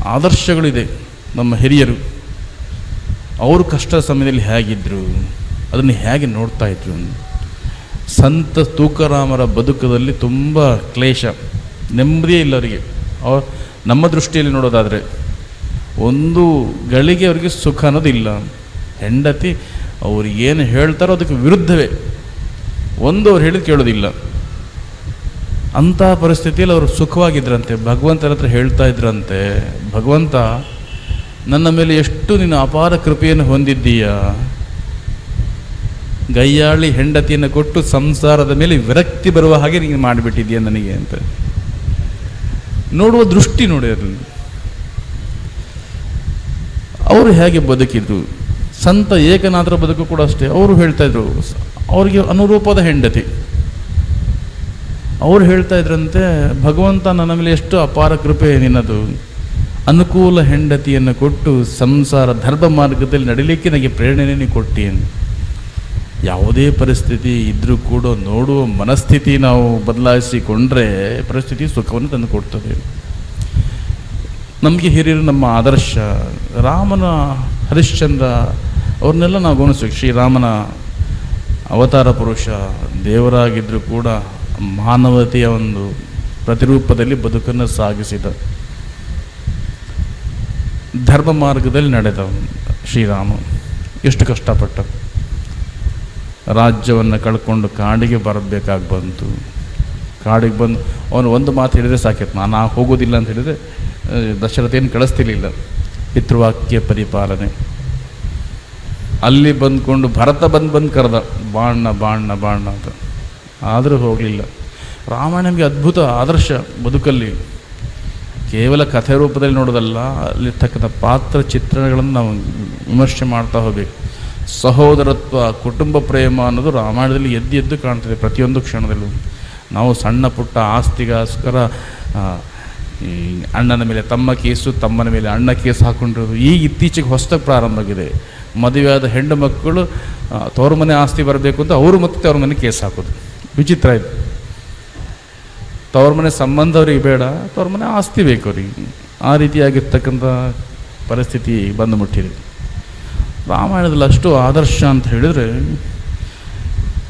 ಆದರ್ಶಗಳಿದೆ ನಮ್ಮ ಹಿರಿಯರು. ಅವರು ಕಷ್ಟ ಸಮಯದಲ್ಲಿ ಹೇಗಿದ್ದರು ಅದನ್ನು ಹೇಗೆ ನೋಡ್ತಾ ಇದ್ರು. ಸಂತ ತೂಕರಾಮರ ಬದುಕದಲ್ಲಿ ತುಂಬ ಕ್ಲೇಶ, ನೆಮ್ಮದಿಯೇ ಇಲ್ಲ ಅವರಿಗೆ. ಅವ ನಮ್ಮ ದೃಷ್ಟಿಯಲ್ಲಿ ನೋಡೋದಾದರೆ, ಒಂದು ಗಳಿಗೆ ಅವರಿಗೆ ಸುಖ ಅನ್ನೋದಿಲ್ಲ. ಹೆಂಡತಿ ಅವ್ರು ಏನು ಹೇಳ್ತಾರೋ ಅದಕ್ಕೆ ವಿರುದ್ಧವೇ. ಒಂದು ಅವ್ರು ಹೇಳಿದ್ ಕೇಳೋದಿಲ್ಲ. ಅಂಥ ಪರಿಸ್ಥಿತಿಯಲ್ಲಿ ಅವರು ಸುಖವಾಗಿದ್ರಂತೆ, ಭಗವಂತನ ಹತ್ರ ಹೇಳ್ತಾ ಇದ್ರಂತೆ, ಭಗವಂತ, ನನ್ನ ಮೇಲೆ ಎಷ್ಟು ನೀನು ಅಪಾರ ಕೃಪೆಯನ್ನು ಹೊಂದಿದ್ದೀಯಾ? ಗೈಯಾಳಿ ಹೆಂಡತಿಯನ್ನು ಕೊಟ್ಟು ಸಂಸಾರದ ಮೇಲೆ ವಿರಕ್ತಿ ಬರುವ ಹಾಗೆ ನೀನು ಮಾಡಿಬಿಟ್ಟಿದ್ದೀಯ ನನಗೆ ಅಂತ. ನೋಡುವ ದೃಷ್ಟಿ ನೋಡಿ ಅದನ್ನು. ಅವರು ಹೇಗೆ ಬದುಕಿದ್ರು? ಸಂತ ಏಕನಾಥರ ಬದುಕು ಕೂಡ ಅಷ್ಟೇ. ಅವರು ಹೇಳ್ತಾ ಇದ್ರು, ಅವರಿಗೆ ಅನುರೂಪದ ಹೆಂಡತಿ. ಅವ್ರು ಹೇಳ್ತಾ ಇದ್ರಂತೆ, ಭಗವಂತ ನನ್ನ ಮೇಲೆ ಎಷ್ಟು ಅಪಾರ ಕೃಪೆ ನಿನ್ನದು. ಅನುಕೂಲ ಹೆಂಡತಿಯನ್ನು ಕೊಟ್ಟು ಸಂಸಾರ ಧರ್ಮ ಮಾರ್ಗದಲ್ಲಿ ನಡಿಲಿಕ್ಕೆ ನನಗೆ ಪ್ರೇರಣೆನೇ ಕೊಟ್ಟಿ ಅಂತ. ಯಾವುದೇ ಪರಿಸ್ಥಿತಿ ಇದ್ದರೂ ಕೂಡ ನೋಡುವ ಮನಸ್ಥಿತಿ ನಾವು ಬದಲಾಯಿಸಿಕೊಂಡ್ರೆ ಪರಿಸ್ಥಿತಿ ಸುಖವನ್ನು ತಂದು ಕೊಡ್ತದೆ. ನಮಗೆ ಹಿರಿಯರು ನಮ್ಮ ಆದರ್ಶ, ರಾಮನ ಹರಿಶ್ಚಂದ್ರ ಅವ್ರನ್ನೆಲ್ಲ ನಾವು ಗಮನಿಸ್ಬೇಕು. ಶ್ರೀರಾಮನ ಅವತಾರ ಪುರುಷ ದೇವರಾಗಿದ್ದರೂ ಕೂಡ ಮಾನವತೆಯ ಒಂದು ಪ್ರತಿರೂಪದಲ್ಲಿ ಬದುಕನ್ನು ಸಾಗಿಸಿದ ಧರ್ಮ ಮಾರ್ಗದಲ್ಲಿ ನಡೆದ ಶ್ರೀರಾಮ. ಎಷ್ಟು ಕಷ್ಟಪಟ್ಟ. ರಾಜ್ಯವನ್ನು ಕಳ್ಕೊಂಡು ಕಾಡಿಗೆ ಬರಬೇಕಾಗಿ ಬಂತು. ಕಾಡಿಗೆ ಬಂದು ಅವನು ಒಂದು ಮಾತು ಹೇಳಿದರೆ ಸಾಕಿತ್ತು ನಾನು ಹೋಗೋದಿಲ್ಲ ಅಂತ ಹೇಳಿದರೆ ದಶರಥೇನು ಕಳಿಸ್ತಿರ್ಲಿಲ್ಲ. ಪಿತೃವಾಕ್ಯ ಪರಿಪಾಲನೆ. ಅಲ್ಲಿ ಬಂದ್ಕೊಂಡು ಭರತ ಬಂದು ಬಂದು ಕರೆದ, ಬಾಣ್ಣ ಬಾಣ್ಣ ಬಾಣ್ಣ ಅಂತ. ಆದರೂ ಹೋಗಲಿಲ್ಲ. ರಾಮಾಯಣ ನಮಗೆ ಅದ್ಭುತ ಆದರ್ಶ ಬದುಕಲ್ಲಿ. ಕೇವಲ ಕಥೆ ರೂಪದಲ್ಲಿ ನೋಡೋದಲ್ಲ ಅಲ್ಲಿರ್ತಕ್ಕಂಥ ಪಾತ್ರ ಚಿತ್ರಣಗಳನ್ನು ನಾವು ವಿಮರ್ಶೆ ಮಾಡ್ತಾ ಹೋಗಬೇಕು. ಸಹೋದರತ್ವ, ಕುಟುಂಬ ಪ್ರೇಮ ಅನ್ನೋದು ರಾಮಾಯಣದಲ್ಲಿ ಎದ್ದು ಎದ್ದು ಕಾಣ್ತದೆ ಪ್ರತಿಯೊಂದು ಕ್ಷಣದಲ್ಲೂ. ನಾವು ಸಣ್ಣ ಪುಟ್ಟ ಆಸ್ತಿಗೋಸ್ಕರ ಈ ಅಣ್ಣನ ಮೇಲೆ, ತಮ್ಮ ಕೇಸು, ತಮ್ಮನ ಮೇಲೆ ಅಣ್ಣ ಕೇಸು ಹಾಕೊಂಡಿರೋದು ಈಗ ಇತ್ತೀಚೆಗೆ ಹೊಸದಾಗಿ ಪ್ರಾರಂಭ ಆಗಿದೆ ಮದುವೆಯಾದ ಹೆಣ್ಣು ಮಕ್ಕಳು ತವರು ಮನೆ ಆಸ್ತಿ ಬರಬೇಕು ಅಂತ ಅವರು ಮತ್ತೆ ತವ್ರ ಮನೆ ಕೇಸ್ ಹಾಕೋದು. ವಿಚಿತ್ರ ಇದು. ತವ್ರ ಮನೆ ಸಂಬಂಧ ಅವ್ರಿಗೆ ಬೇಡ, ತವ್ರ ಮನೆ ಆಸ್ತಿ ಬೇಕು ಅವ್ರಿಗೆ. ಆ ರೀತಿಯಾಗಿರ್ತಕ್ಕಂಥ ಪರಿಸ್ಥಿತಿ ಬಂದು ಮುಟ್ಟಿದೆ. ರಾಮಾಯಣದಲ್ಲಿ ಅಷ್ಟು ಆದರ್ಶ ಅಂತ ಹೇಳಿದರೆ,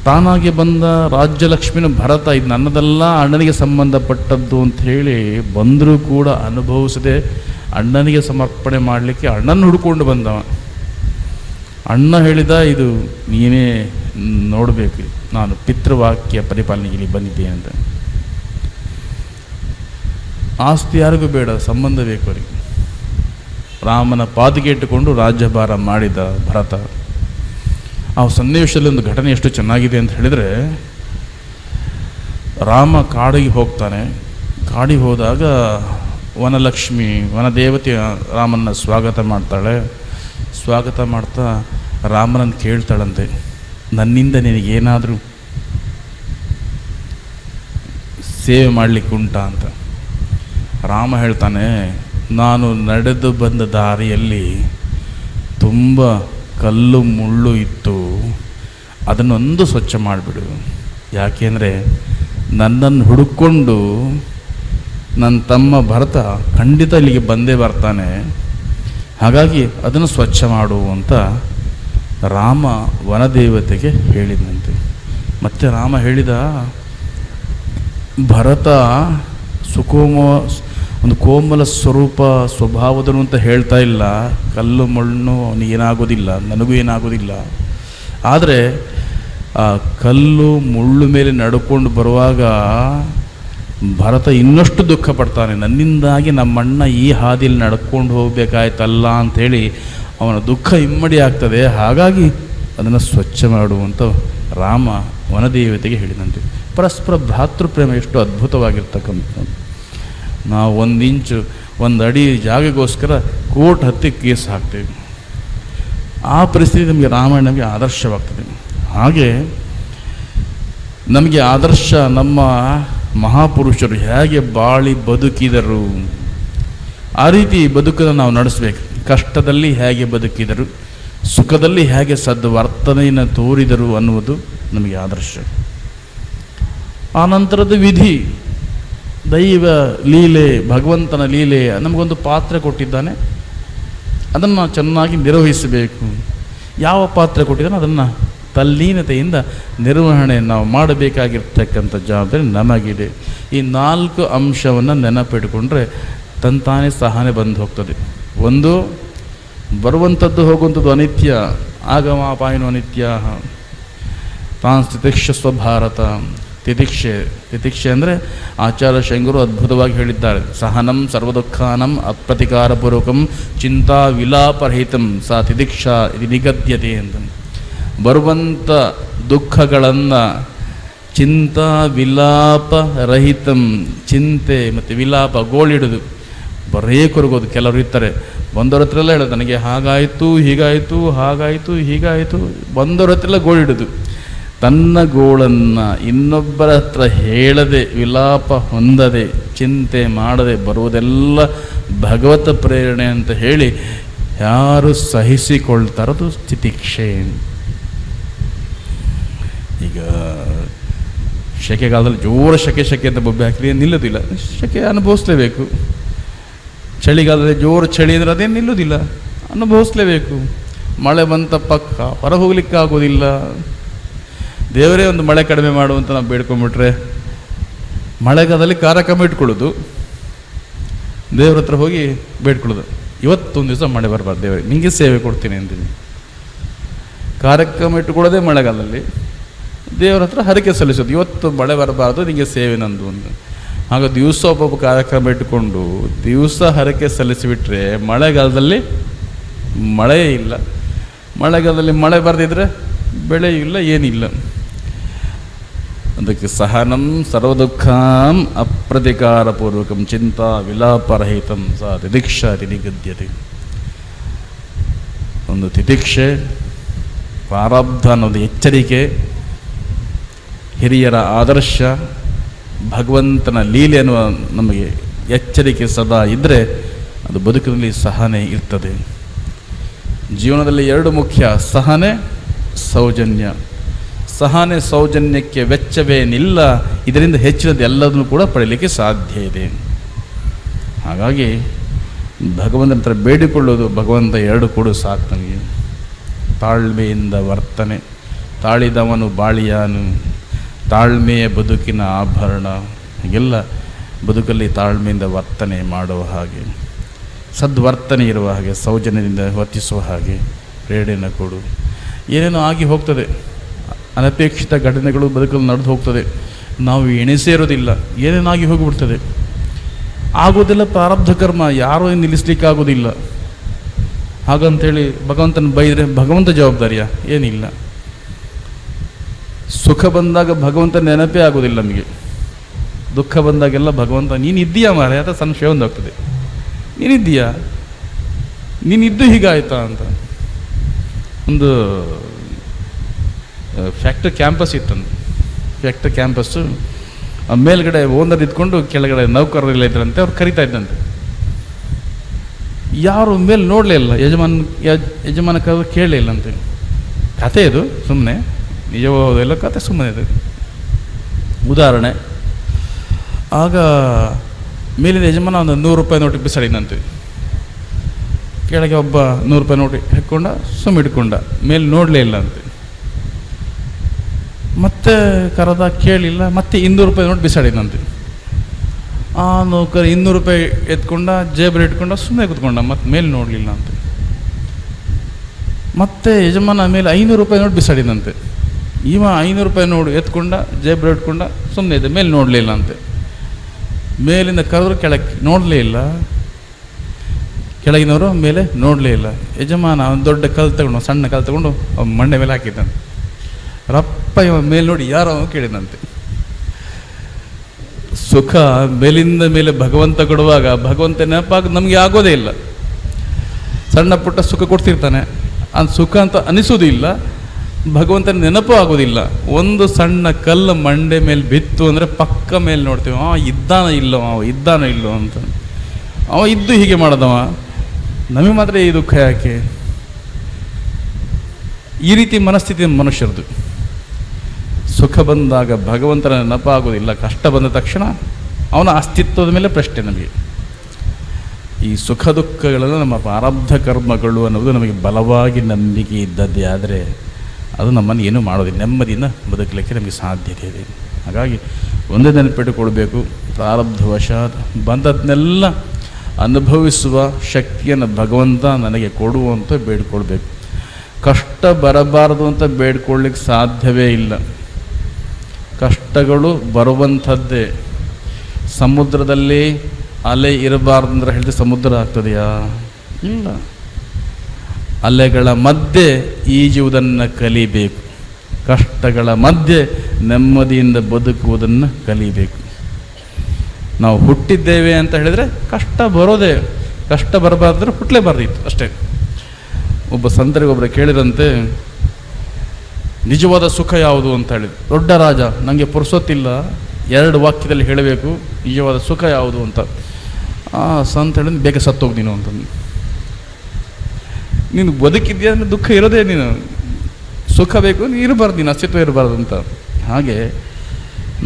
ತಾನಾಗಿ ಬಂದ ರಾಜ್ಯಲಕ್ಷ್ಮಿನ ಭರತ, ಇದು ನನ್ನದೆಲ್ಲ ಅಣ್ಣನಿಗೆ ಸಂಬಂಧಪಟ್ಟದ್ದು ಅಂತ ಹೇಳಿ ಬಂದರೂ ಕೂಡ ಅನುಭವಿಸದೆ ಅಣ್ಣನಿಗೆ ಸಮರ್ಪಣೆ ಮಾಡಲಿಕ್ಕೆ ಅಣ್ಣನ ಹುಡ್ಕೊಂಡು ಬಂದವ. ಅಣ್ಣ ಹೇಳಿದ, ಇದು ನೀನೇ ನೋಡಬೇಕು. ನಾನು ಪಿತೃವಾಕ್ಯ ಪರಿಪಾಲನೆಗೆ ಇಲ್ಲಿ ಬಂದಿದ್ದೆ ಅಂತ. ಆಸ್ತಿ ಯಾರಿಗೂ ಬೇಡ, ಸಂಬಂಧ ಬೇಕು ಅವರಿಗೆ. ರಾಮನ ಪಾದಿಗೆ ಇಟ್ಟುಕೊಂಡು ರಾಜ್ಯಭಾರ ಮಾಡಿದ ಭರತ, ಆ ಸನ್ನಿವೇಶದಲ್ಲಿ ಒಂದು ಘಟನೆ ಎಷ್ಟು ಚೆನ್ನಾಗಿದೆ ಅಂತ ಹೇಳಿದರೆ, ರಾಮ ಕಾಡಿಗೆ ಹೋಗ್ತಾನೆ. ಕಾಡಿಗೆ ಹೋದಾಗ ವನಲಕ್ಷ್ಮಿ ವನದೇವತೆ ರಾಮನ ಸ್ವಾಗತ ಮಾಡ್ತಾಳೆ. ಸ್ವಾಗತ ಮಾಡ್ತಾ ರಾಮನನ್ನು ಕೇಳ್ತಾಳಂತೆ. ನನ್ನಿಂದ ನಿನಗೇನಾದರೂ ಸೇವೆ ಮಾಡಲಿಕ್ಕೆ ಅಂತ. ರಾಮ ಹೇಳ್ತಾನೆ, ನಾನು ನಡೆದು ಬಂದ ದಾರಿಯಲ್ಲಿ ತುಂಬ ಕಲ್ಲು ಮುಳ್ಳು ಇತ್ತು, ಅದನ್ನೊಂದು ಸ್ವಚ್ಛ ಮಾಡಿಬಿಡು. ಯಾಕೆಂದರೆ ನನ್ನನ್ನು ಹುಡುಕೊಂಡು ನನ್ನ ತಮ್ಮ ಭರತ ಖಂಡಿತ ಇಲ್ಲಿಗೆ ಬಂದೇ ಬರ್ತಾನೆ. ಹಾಗಾಗಿ ಅದನ್ನು ಸ್ವಚ್ಛ ಮಾಡು ಅಂತ ರಾಮ ವನದೇವತೆಗೆ ಹೇಳಿದಂತೆ ಮತ್ತೆ ರಾಮ ಹೇಳಿದ ಭರತ ಸುಕೋಮ, ಒಂದು ಕೋಮಲ ಸ್ವರೂಪ ಸ್ವಭಾವದನು ಅಂತ ಹೇಳ್ತಾ ಇಲ್ಲ. ಕಲ್ಲು, ಮಣ್ಣು ಅವನಿಗೇನಾಗೋದಿಲ್ಲ ನನಗೂ ಏನಾಗೋದಿಲ್ಲ. ಆದರೆ ಆ ಕಲ್ಲು, ಮುಳ್ಳು ಮೇಲೆ ನಡ್ಕೊಂಡು ಬರುವಾಗ ಭರತ ಇನ್ನಷ್ಟು ದುಃಖ ಪಡ್ತಾನೆ, ನನ್ನಿಂದಾಗಿ ನಮ್ಮಣ್ಣ ಈ ಹಾದಿಯಲ್ಲಿ ನಡ್ಕೊಂಡು ಹೋಗಬೇಕಾಯ್ತಲ್ಲ ಅಂಥೇಳಿ ಅವನ ದುಃಖ ಇಮ್ಮಡಿ ಆಗ್ತದೆ. ಹಾಗಾಗಿ ಅದನ್ನು ಸ್ವಚ್ಛ ಮಾಡುವಂಥ ರಾಮ ವನದೇವತೆಗೆ ಹೇಳಿದಂತೆ. ಪರಸ್ಪರ ಭ್ರಾತೃಪ್ರೇಮ ಎಷ್ಟು ಅದ್ಭುತವಾಗಿರ್ತಕ್ಕಂಥದ್ದು. ನಾವು ಒಂದು ಇಂಚು ಒಂದು ಅಡಿ ಜಾಗಗೋಸ್ಕರ ಕೋಟ್ ಹತ್ತಿ ಕೇಸ್ ಹಾಕ್ತೇವೆ. ಆ ಪರಿಸ್ಥಿತಿ ನಮಗೆ ರಾಮಾಯಣ ನಮಗೆ ಆದರ್ಶವಾಗ್ತದೆ. ಹಾಗೆ ನಮಗೆ ಆದರ್ಶ ನಮ್ಮ ಮಹಾಪುರುಷರು ಹೇಗೆ ಬಾಳಿ ಬದುಕಿದರು? ಆ ರೀತಿ ಬದುಕನ್ನು ನಾವು ನಡೆಸಬೇಕು. ಕಷ್ಟದಲ್ಲಿ ಹೇಗೆ ಬದುಕಿದರು? ಸುಖದಲ್ಲಿ ಹೇಗೆ ಸದ್ವರ್ತನೆಯನ್ನು ತೋರಿದರು ಅನ್ನುವುದು ನಮಗೆ ಆದರ್ಶ. ಆನಂತರದ ವಿಧಿ, ದೈವ ಲೀಲೆ, ಭಗವಂತನ ಲೀಲೆ ನಮಗೊಂದು ಪಾತ್ರ ಕೊಟ್ಟಿದ್ದಾನೆ. ಅದನ್ನು ಚೆನ್ನಾಗಿ ನಿರ್ವಹಿಸಬೇಕು. ಯಾವ ಪಾತ್ರ ಕೊಟ್ಟಿದ್ದಾನೆ ಅದನ್ನು ತಲ್ಲೀನತೆಯಿಂದ ನಿರ್ವಹಣೆ ನಾವು ಮಾಡಬೇಕಾಗಿರ್ತಕ್ಕಂಥ ಜವಾಬ್ದಾರಿ ನಮಗಿದೆ. ಈ ನಾಲ್ಕು ಅಂಶವನ್ನು ನೆನಪಿಟ್ಕೊಂಡ್ರೆ ತಂತಾನೇ ಸಹನೆ ಬಂದು ಹೋಗ್ತದೆ. ಒಂದು, ಬರುವಂಥದ್ದು ಹೋಗುವಂಥದ್ದು ಅನಿತ್ಯ, ಆಗಮಾಪಾಯನು ಅನಿತ್ಯ. ತಾನ್ ಸ್ಥಿತಿಕ್ಷ ಸ್ವಭಾರತ, ತಿತಿಕ್ಷೆ. ತಿತಿಕ್ಷೆ ಅಂದರೆ ಆಚಾರ್ಯ ಶಂಕರು ಅದ್ಭುತವಾಗಿ ಹೇಳಿದ್ದಾರೆ. ಸಹನಂ ಸರ್ವದುಃಖಾನಂ ಅಪ್ರತಿಕಾರಪೂರ್ವಕಂ ಚಿಂತಾ ವಿಲಾಪರಹಿತಂ ಸಾ ತಿತಿಕ್ಷಾ ಇದು ನಿಗದ್ಯತೆ ಅಂತ ಬರುವಂಥ ದುಃಖಗಳನ್ನು ಚಿಂತಾ ವಿಲಾಪ ರಹಿತಂ ಚಿಂತೆ ಮತ್ತು ವಿಲಾಪ ಗೋಳಿಡುದು. ಬರೇ ಕೊರಗೋದು. ಕೆಲವರು ಇರ್ತಾರೆ, ಬಂದವ್ರ ಹತ್ರ ಎಲ್ಲ ಹೇಳೋದು, ನನಗೆ ಹಾಗಾಯಿತು, ಹೀಗಾಯಿತು ಹಾಗಾಯಿತು, ಹೀಗಾಯಿತು. ಬಂದವ್ರ ಹತ್ರ ಎಲ್ಲ ಗೋಳಿಡುದು. ತನ್ನ ಗೋಳನ್ನು ಇನ್ನೊಬ್ಬರ ಹತ್ರ ಹೇಳದೆ, ವಿಲಾಪ ಹೊಂದದೆ, ಚಿಂತೆ ಮಾಡದೆ ಬರುವುದೆಲ್ಲ ಭಗವತ ಪ್ರೇರಣೆ ಅಂತ ಹೇಳಿ ಯಾರು ಸಹಿಸಿಕೊಳ್ತಾರದು ತಿತಿಕ್ಷೆ ಈಗ ಶೆಕೆಗಾಲದಲ್ಲಿ ಜೋರ ಶೆಕೆ ಶೆಕೆ ಅಂತ ಬೊಬ್ಬೆ ಹಾಕಲಿ ನಿಲ್ಲೋದಿಲ್ಲ. ಶೆಕೆ ಅನುಭವಿಸ್ಲೇಬೇಕು. ಚಳಿಗಾಲದಲ್ಲಿ ಜೋರು ಚಳಿ ಅಂದರೆ ಅದೇನು ನಿಲ್ಲೋದಿಲ್ಲ. ಅನುಭವಿಸ್ಲೇಬೇಕು. ಮಳೆ ಬಂತ ಪಕ್ಕ, ಹೊರ ಹೋಗ್ಲಿಕ್ಕೆ ಆಗೋದಿಲ್ಲ. ದೇವರೇ ಒಂದು ಮಳೆ ಕಡಿಮೆ ಮಾಡುವಂತ ನಾವು ಬೇಡ್ಕೊಂಬಿಟ್ರೆ, ಮಳೆಗಾಲದಲ್ಲಿ ಕಾರ್ಯಕ್ರಮ ಇಟ್ಕೊಳ್ಳೋದು. ದೇವ್ರ ಹತ್ರ ಹೋಗಿ ಬೇಡ್ಕೊಳ್ಳೋದು. ಇವತ್ತೊಂದು ದಿವಸ ಮಳೆ ಬರಬಾರ್ದು ದೇವರಿಗೆ ನಿಮಗೆ ಸೇವೆ ಕೊಡ್ತೀನಿ ಅಂತೀನಿ ಕಾರ್ಯಕ್ರಮ ಇಟ್ಟುಕೊಳ್ಳೋದೇ ಮಳೆಗಾಲದಲ್ಲಿ. ದೇವರ ಹತ್ರ ಹರಕೆ ಸಲ್ಲಿಸೋದು. ಇವತ್ತು ಮಳೆ ಬರಬಾರ್ದು ನಿಮಗೆ ಸೇವೆ ನಂದು ಒಂದು ಆಗ ದಿವಸ ಒಬ್ಬೊಬ್ಬ ಕಾರ್ಯಕ್ರಮ ಇಟ್ಟುಕೊಂಡು ದಿವಸ ಹರಕೆ ಸಲ್ಲಿಸಿಬಿಟ್ರೆ ಮಳೆಗಾಲದಲ್ಲಿ ಮಳೆ ಇಲ್ಲ. ಮಳೆಗಾಲದಲ್ಲಿ ಮಳೆ ಬರೆದಿದ್ರೆ ಬೆಳೆ ಇಲ್ಲ ಏನಿಲ್ಲ. ಅದಕ್ಕೆ ಸಹನಂ ಸರ್ವದುಃಖಾಂ ಅಪ್ರತಿಕಾರಪೂರ್ವಕಂ ಚಿಂತಾ ವಿಲಾಪರಹಿತಂ ಸಾ ತಿದೀಕ್ಷಾ ತಿನಿಗದ್ಯತೆ. ಒಂದು ತಿದೀಕ್ಷೆ, ಪ್ರಾರಬ್ಧ ಅನ್ನೋದು ಎಚ್ಚರಿಕೆ ಹಿರಿಯರ ಆದರ್ಶ, ಭಗವಂತನ ಲೀಲೆ ಅನ್ನುವ ನಮಗೆ ಎಚ್ಚರಿಕೆ ಸದಾ ಇದ್ದರೆ ಅದು ಬದುಕಿನಲ್ಲಿ ಸಹನೆ ಇರ್ತದೆ. ಜೀವನದಲ್ಲಿ ಎರಡು ಮುಖ್ಯ, ಸಹನೆ, ಸೌಜನ್ಯ. ಸಹನೆ, ಸೌಜನ್ಯಕ್ಕೆ ವೆಚ್ಚವೇನಿಲ್ಲ, ಇದರಿಂದ ಹೆಚ್ಚಿನದು ಎಲ್ಲದನ್ನು ಕೂಡ ಪಡೀಲಿಕ್ಕೆ ಸಾಧ್ಯ ಇದೆ. ಹಾಗಾಗಿ ಭಗವಂತನ ಹತ್ರ ಬೇಡಿಕೊಳ್ಳೋದು ಭಗವಂತ ಎರಡು ಕೂಡ ಸಾಕು ನನಗೆ ತಾಳ್ಮೆಯಿಂದ ವರ್ತನೆ. ತಾಳಿದವನು ಬಾಳಿಯಾನು. ತಾಳ್ಮೆಯ ಬದುಕಿನ ಆಭರಣ. ಹೀಗೆಲ್ಲ ಬದುಕಲ್ಲಿ ತಾಳ್ಮೆಯಿಂದ ವರ್ತನೆ ಮಾಡುವ ಹಾಗೆ. ಸದ್ವರ್ತನೆ ಇರುವ ಹಾಗೆ, ಸೌಜನ್ಯದಿಂದ ವರ್ತಿಸುವ ಹಾಗೆ ಪ್ರೇರಣೆಯನ್ನು ಕೊಡು. ಏನೇನೋ ಆಗಿ ಹೋಗ್ತದೆ. ಅನಪೇಕ್ಷಿತ ಘಟನೆಗಳು ಬದುಕಲ್ಲಿ ನಡೆದು ಹೋಗ್ತದೆ. ನಾವು ಎಣಿಸೇ ಏನೇನಾಗಿ ಹೋಗಿಬಿಡ್ತದೆ. ಆಗೋದೆಲ್ಲ ಪ್ರಾರಬ್ಧ ಕರ್ಮ. ಯಾರೂ ನಿಲ್ಲಿಸ್ಲಿಕ್ಕಾಗೋದಿಲ್ಲ. ಹಾಗಂತೇಳಿ ಭಗವಂತನ ಬೈದರೆ ಭಗವಂತ ಜವಾಬ್ದಾರಿಯ? ಏನಿಲ್ಲ. ಸುಖ ಬಂದಾಗ ಭಗವಂತ ನೆನಪೇ ಆಗೋದಿಲ್ಲ ನಮಗೆ. ದುಃಖ ಬಂದಾಗೆಲ್ಲ ಭಗವಂತ, ನೀನು ಇದ್ದೀಯಾ ಮಾರೆ ಅಂತ ಸಂಶಯ ಒಂದಾಗ್ತದೆ. ನೀನಿದ್ದೀಯಾ ನೀನಿದ್ದು ಹೀಗಾಯ್ತಾ ಅಂತ. ಒಂದು ಫ್ಯಾಕ್ಟ್ರಿ ಕ್ಯಾಂಪಸ್ ಇತ್ತಂದು ಫ್ಯಾಕ್ಟ್ರಿ ಕ್ಯಾಂಪಸ್ಸು ಮೇಲ್ಗಡೆ ಓನರ್ ಇದ್ಕೊಂಡು ಕೆಳಗಡೆ ನೌಕರರೆಲ್ಲ ಇದ್ರಂತೆ, ಅವ್ರು ಕರಿತಾ ಇದ್ದಂತೆ ಯಾರು ಮೇಲೆ ನೋಡಲೇ ಇಲ್ಲ, ಯಜಮಾನ್ ಯಜ್ ಯಜಮಾನ ಕೇಳಲೇ ಇಲ್ಲಂತೆ ಕತೆ ಇದು ಸುಮ್ಮನೆ ನಿಜವಾದೆಲ್ಲ ಕತೆ ಸುಮ್ಮನೆ ಇದೆ. ಉದಾಹರಣೆ. ಆಗ ಮೇಲಿನ ಯಜಮಾನ ಒಂದು ನೂರು ರೂಪಾಯಿ ನೋಟಿ ಬಿಸಾಡಿದಂತೆ ಕೆಳಗೆ ಒಬ್ಬ ನೂರು ರೂಪಾಯಿ ನೋಟಿ ಹಾಕ್ಕೊಂಡ ಸುಮ್ಮ ಇಟ್ಕೊಂಡ ಮೇಲೆ ನೋಡಲೇ ಇಲ್ಲ ಅಂತ. ಮತ್ತೆ ಕರೆದ ಕೇಳಿಲ್ಲ ಮತ್ತೆ ಇನ್ನೂರು ರೂಪಾಯಿ ನೋಟಿ ಬಿಸಾಡಿದಂತೆ ಆ ನೌಕರಿ ಇನ್ನೂರು ರೂಪಾಯಿ ಎತ್ಕೊಂಡ ಜೇಬ್ರ ಇಟ್ಕೊಂಡ ಸುಮ್ಮನೆ ಕೂತ್ಕೊಂಡ ಮತ್ತೆ ಮೇಲೆ ನೋಡಲಿಲ್ಲ ಅಂತ. ಮತ್ತೆ ಯಜಮಾನ ಮೇಲೆ ಐನೂರು ರೂಪಾಯಿ ನೋಟಿ ಬಿಸಾಡಿದಂತೆ ಇವ ಐನೂರು ರೂಪಾಯಿ ನೋಡು, ಎತ್ಕೊಂಡ, ಜೇಬ್ರ ಇಟ್ಕೊಂಡ ಸುಮ್ಮನೆ ಇದೆ ಮೇಲೆ ನೋಡಲಿಲ್ಲ ಅಂತೆ ಮೇಲಿಂದ ಕರೆದ್ರು ಕೆಳಕ್ಕೆ ನೋಡಲೇ ಇಲ್ಲ. ಕೆಳಗಿನವರು ಮೇಲೆ ನೋಡಲೇ ಇಲ್ಲ. ಯಜಮಾನ ದೊಡ್ಡ ಕಲ್ ತಗೊಂಡು ಸಣ್ಣ ಕಲ್ ತಗೊಂಡು ಮಂಡೆ ಮೇಲೆ ಹಾಕಿದ್ದಂತೆ ರಪ್ಪ ಇವ ಮೇಲೆ ನೋಡಿ ಯಾರೋ ಕೇಳಿದಂತೆ. ಸುಖ ಮೇಲಿಂದ ಮೇಲೆ ಭಗವಂತ ಕೊಡುವಾಗ ಭಗವಂತ ನೆನಪಾಗ ನಮಗೆ ಆಗೋದೇ ಇಲ್ಲ. ಸಣ್ಣ ಪುಟ್ಟ ಸುಖ ಕೊಡ್ತಿರ್ತಾನೆ. ಅದು ಸುಖ ಅಂತ ಅನಿಸೋದು ಇಲ್ಲ ಭಗವಂತನ ನೆನಪು ಆಗೋದಿಲ್ಲ. ಒಂದು ಸಣ್ಣ ಕಲ್ಲು ಮಂಡೆ ಮೇಲೆ ಬಿತ್ತು ಅಂದರೆ ಪಕ್ಕ ಮೇಲೆ ನೋಡ್ತೀವಿ, ಆ, ಇದ್ದಾನ ಇಲ್ಲೋ ಅವ ಇದ್ದಾನ ಇಲ್ಲೋ ಅಂತ. ಅವ ಇದ್ದು ಹೀಗೆ ಮಾಡದವ. ನಮಗೆ ಮಾತ್ರ ಈ ದುಃಖ ಯಾಕೆ? ಈ ರೀತಿ ಮನಸ್ಥಿತಿ ಮನುಷ್ಯರದು. ಸುಖ ಬಂದಾಗ ಭಗವಂತನ ನೆನಪಾಗೋದಿಲ್ಲ ಕಷ್ಟ ಬಂದ ತಕ್ಷಣ ಅವನ ಅಸ್ತಿತ್ವದ ಮೇಲೆ ಪ್ರಶ್ನೆ ನಮಗೆ. ಈ ಸುಖ ದುಃಖಗಳನ್ನು ನಮ್ಮ ಪ್ರಾರಬ್ಧ ಕರ್ಮಗಳು ಅನ್ನೋದು ನಮಗೆ ಬಲವಾಗಿ ನಂಬಿಕೆ ಇದ್ದದ್ದೇ ಆದರೆ ಅದು ನಮ್ಮನ್ನು ಏನು ಮಾಡೋದಿಲ್ಲ. ನೆಮ್ಮದಿಯಿಂದ ಬದುಕಲಿಕ್ಕೆ ನಮಗೆ ಸಾಧ್ಯತೆ ಇದೆ. ಹಾಗಾಗಿ ಒಂದೇ ನೆನಪಿಟ್ಟುಕೊಳ್ಬೇಕು. ಪ್ರಾರಬ್ಧವಶಾತ್ ಬಂದದ್ದನ್ನೆಲ್ಲ ಅನುಭವಿಸುವ ಶಕ್ತಿಯನ್ನು ಭಗವಂತ ನನಗೆ ಕೊಡುವಂತ ಬೇಡ್ಕೊಳ್ಬೇಕು. ಕಷ್ಟ ಬರಬಾರದು ಅಂತ ಬೇಡ್ಕೊಳ್ಳಿಕ್ಕೆ ಸಾಧ್ಯವೇ ಇಲ್ಲ. ಕಷ್ಟಗಳು ಬರುವಂಥದ್ದೇ. ಸಮುದ್ರದಲ್ಲಿ ಅಲೆ ಇರಬಾರ್ದು ಅಂದ್ರೆ ಹೇಳಿದ್ರೆ ಸಮುದ್ರ ಆಗ್ತದೆಯಾ? ಇಲ್ಲ. ಅಲೆಗಳ ಮಧ್ಯೆ ಈಜುವುದನ್ನು ಕಲಿಬೇಕು. ಕಷ್ಟಗಳ ಮಧ್ಯೆ ನೆಮ್ಮದಿಯಿಂದ ಬದುಕುವುದನ್ನು ಕಲಿಬೇಕು. ನಾವು ಹುಟ್ಟಿದ್ದೇವೆ ಅಂತ ಹೇಳಿದರೆ ಕಷ್ಟ ಬರೋದೇ, ಕಷ್ಟ ಬರಬಾರ್ದ್ರೆ ಹುಟ್ಟಲೇಬಾರ್ದಿತ್ತು ಅಷ್ಟೇ. ಒಬ್ಬ ಸಂತರಿಗೊಬ್ಬರು ಕೇಳಿದಂತೆ ನಿಜವಾದ ಸುಖ ಯಾವುದು ಅಂತ ಹೇಳಿದ್ರು ದೊಡ್ಡ ರಾಜ ನನಗೆ ಪುರುಸೊತ್ತಿಲ್ಲ, ಎರಡು ವಾಕ್ಯದಲ್ಲಿ ಹೇಳಬೇಕು, ನಿಜವಾದ ಸುಖ ಯಾವುದು ಅಂತ. ಆ, ಸಂತ ಹೇಳಿದ್ ಬೇಗ ಸತ್ತೋಗಿ ನೀನು ಅಂತಂದು ನೀನು ಬದುಕಿದ್ಯಾ ಅಂದರೆ ದುಃಖ ಇರೋದೇ ನೀನು. ಸುಖ ಬೇಕು, ನೀನು ಇರಬಾರ್ದು, ನೀನು ಅಸ್ತಿತ್ವ ಇರಬಾರ್ದು ಅಂತ. ಹಾಗೆ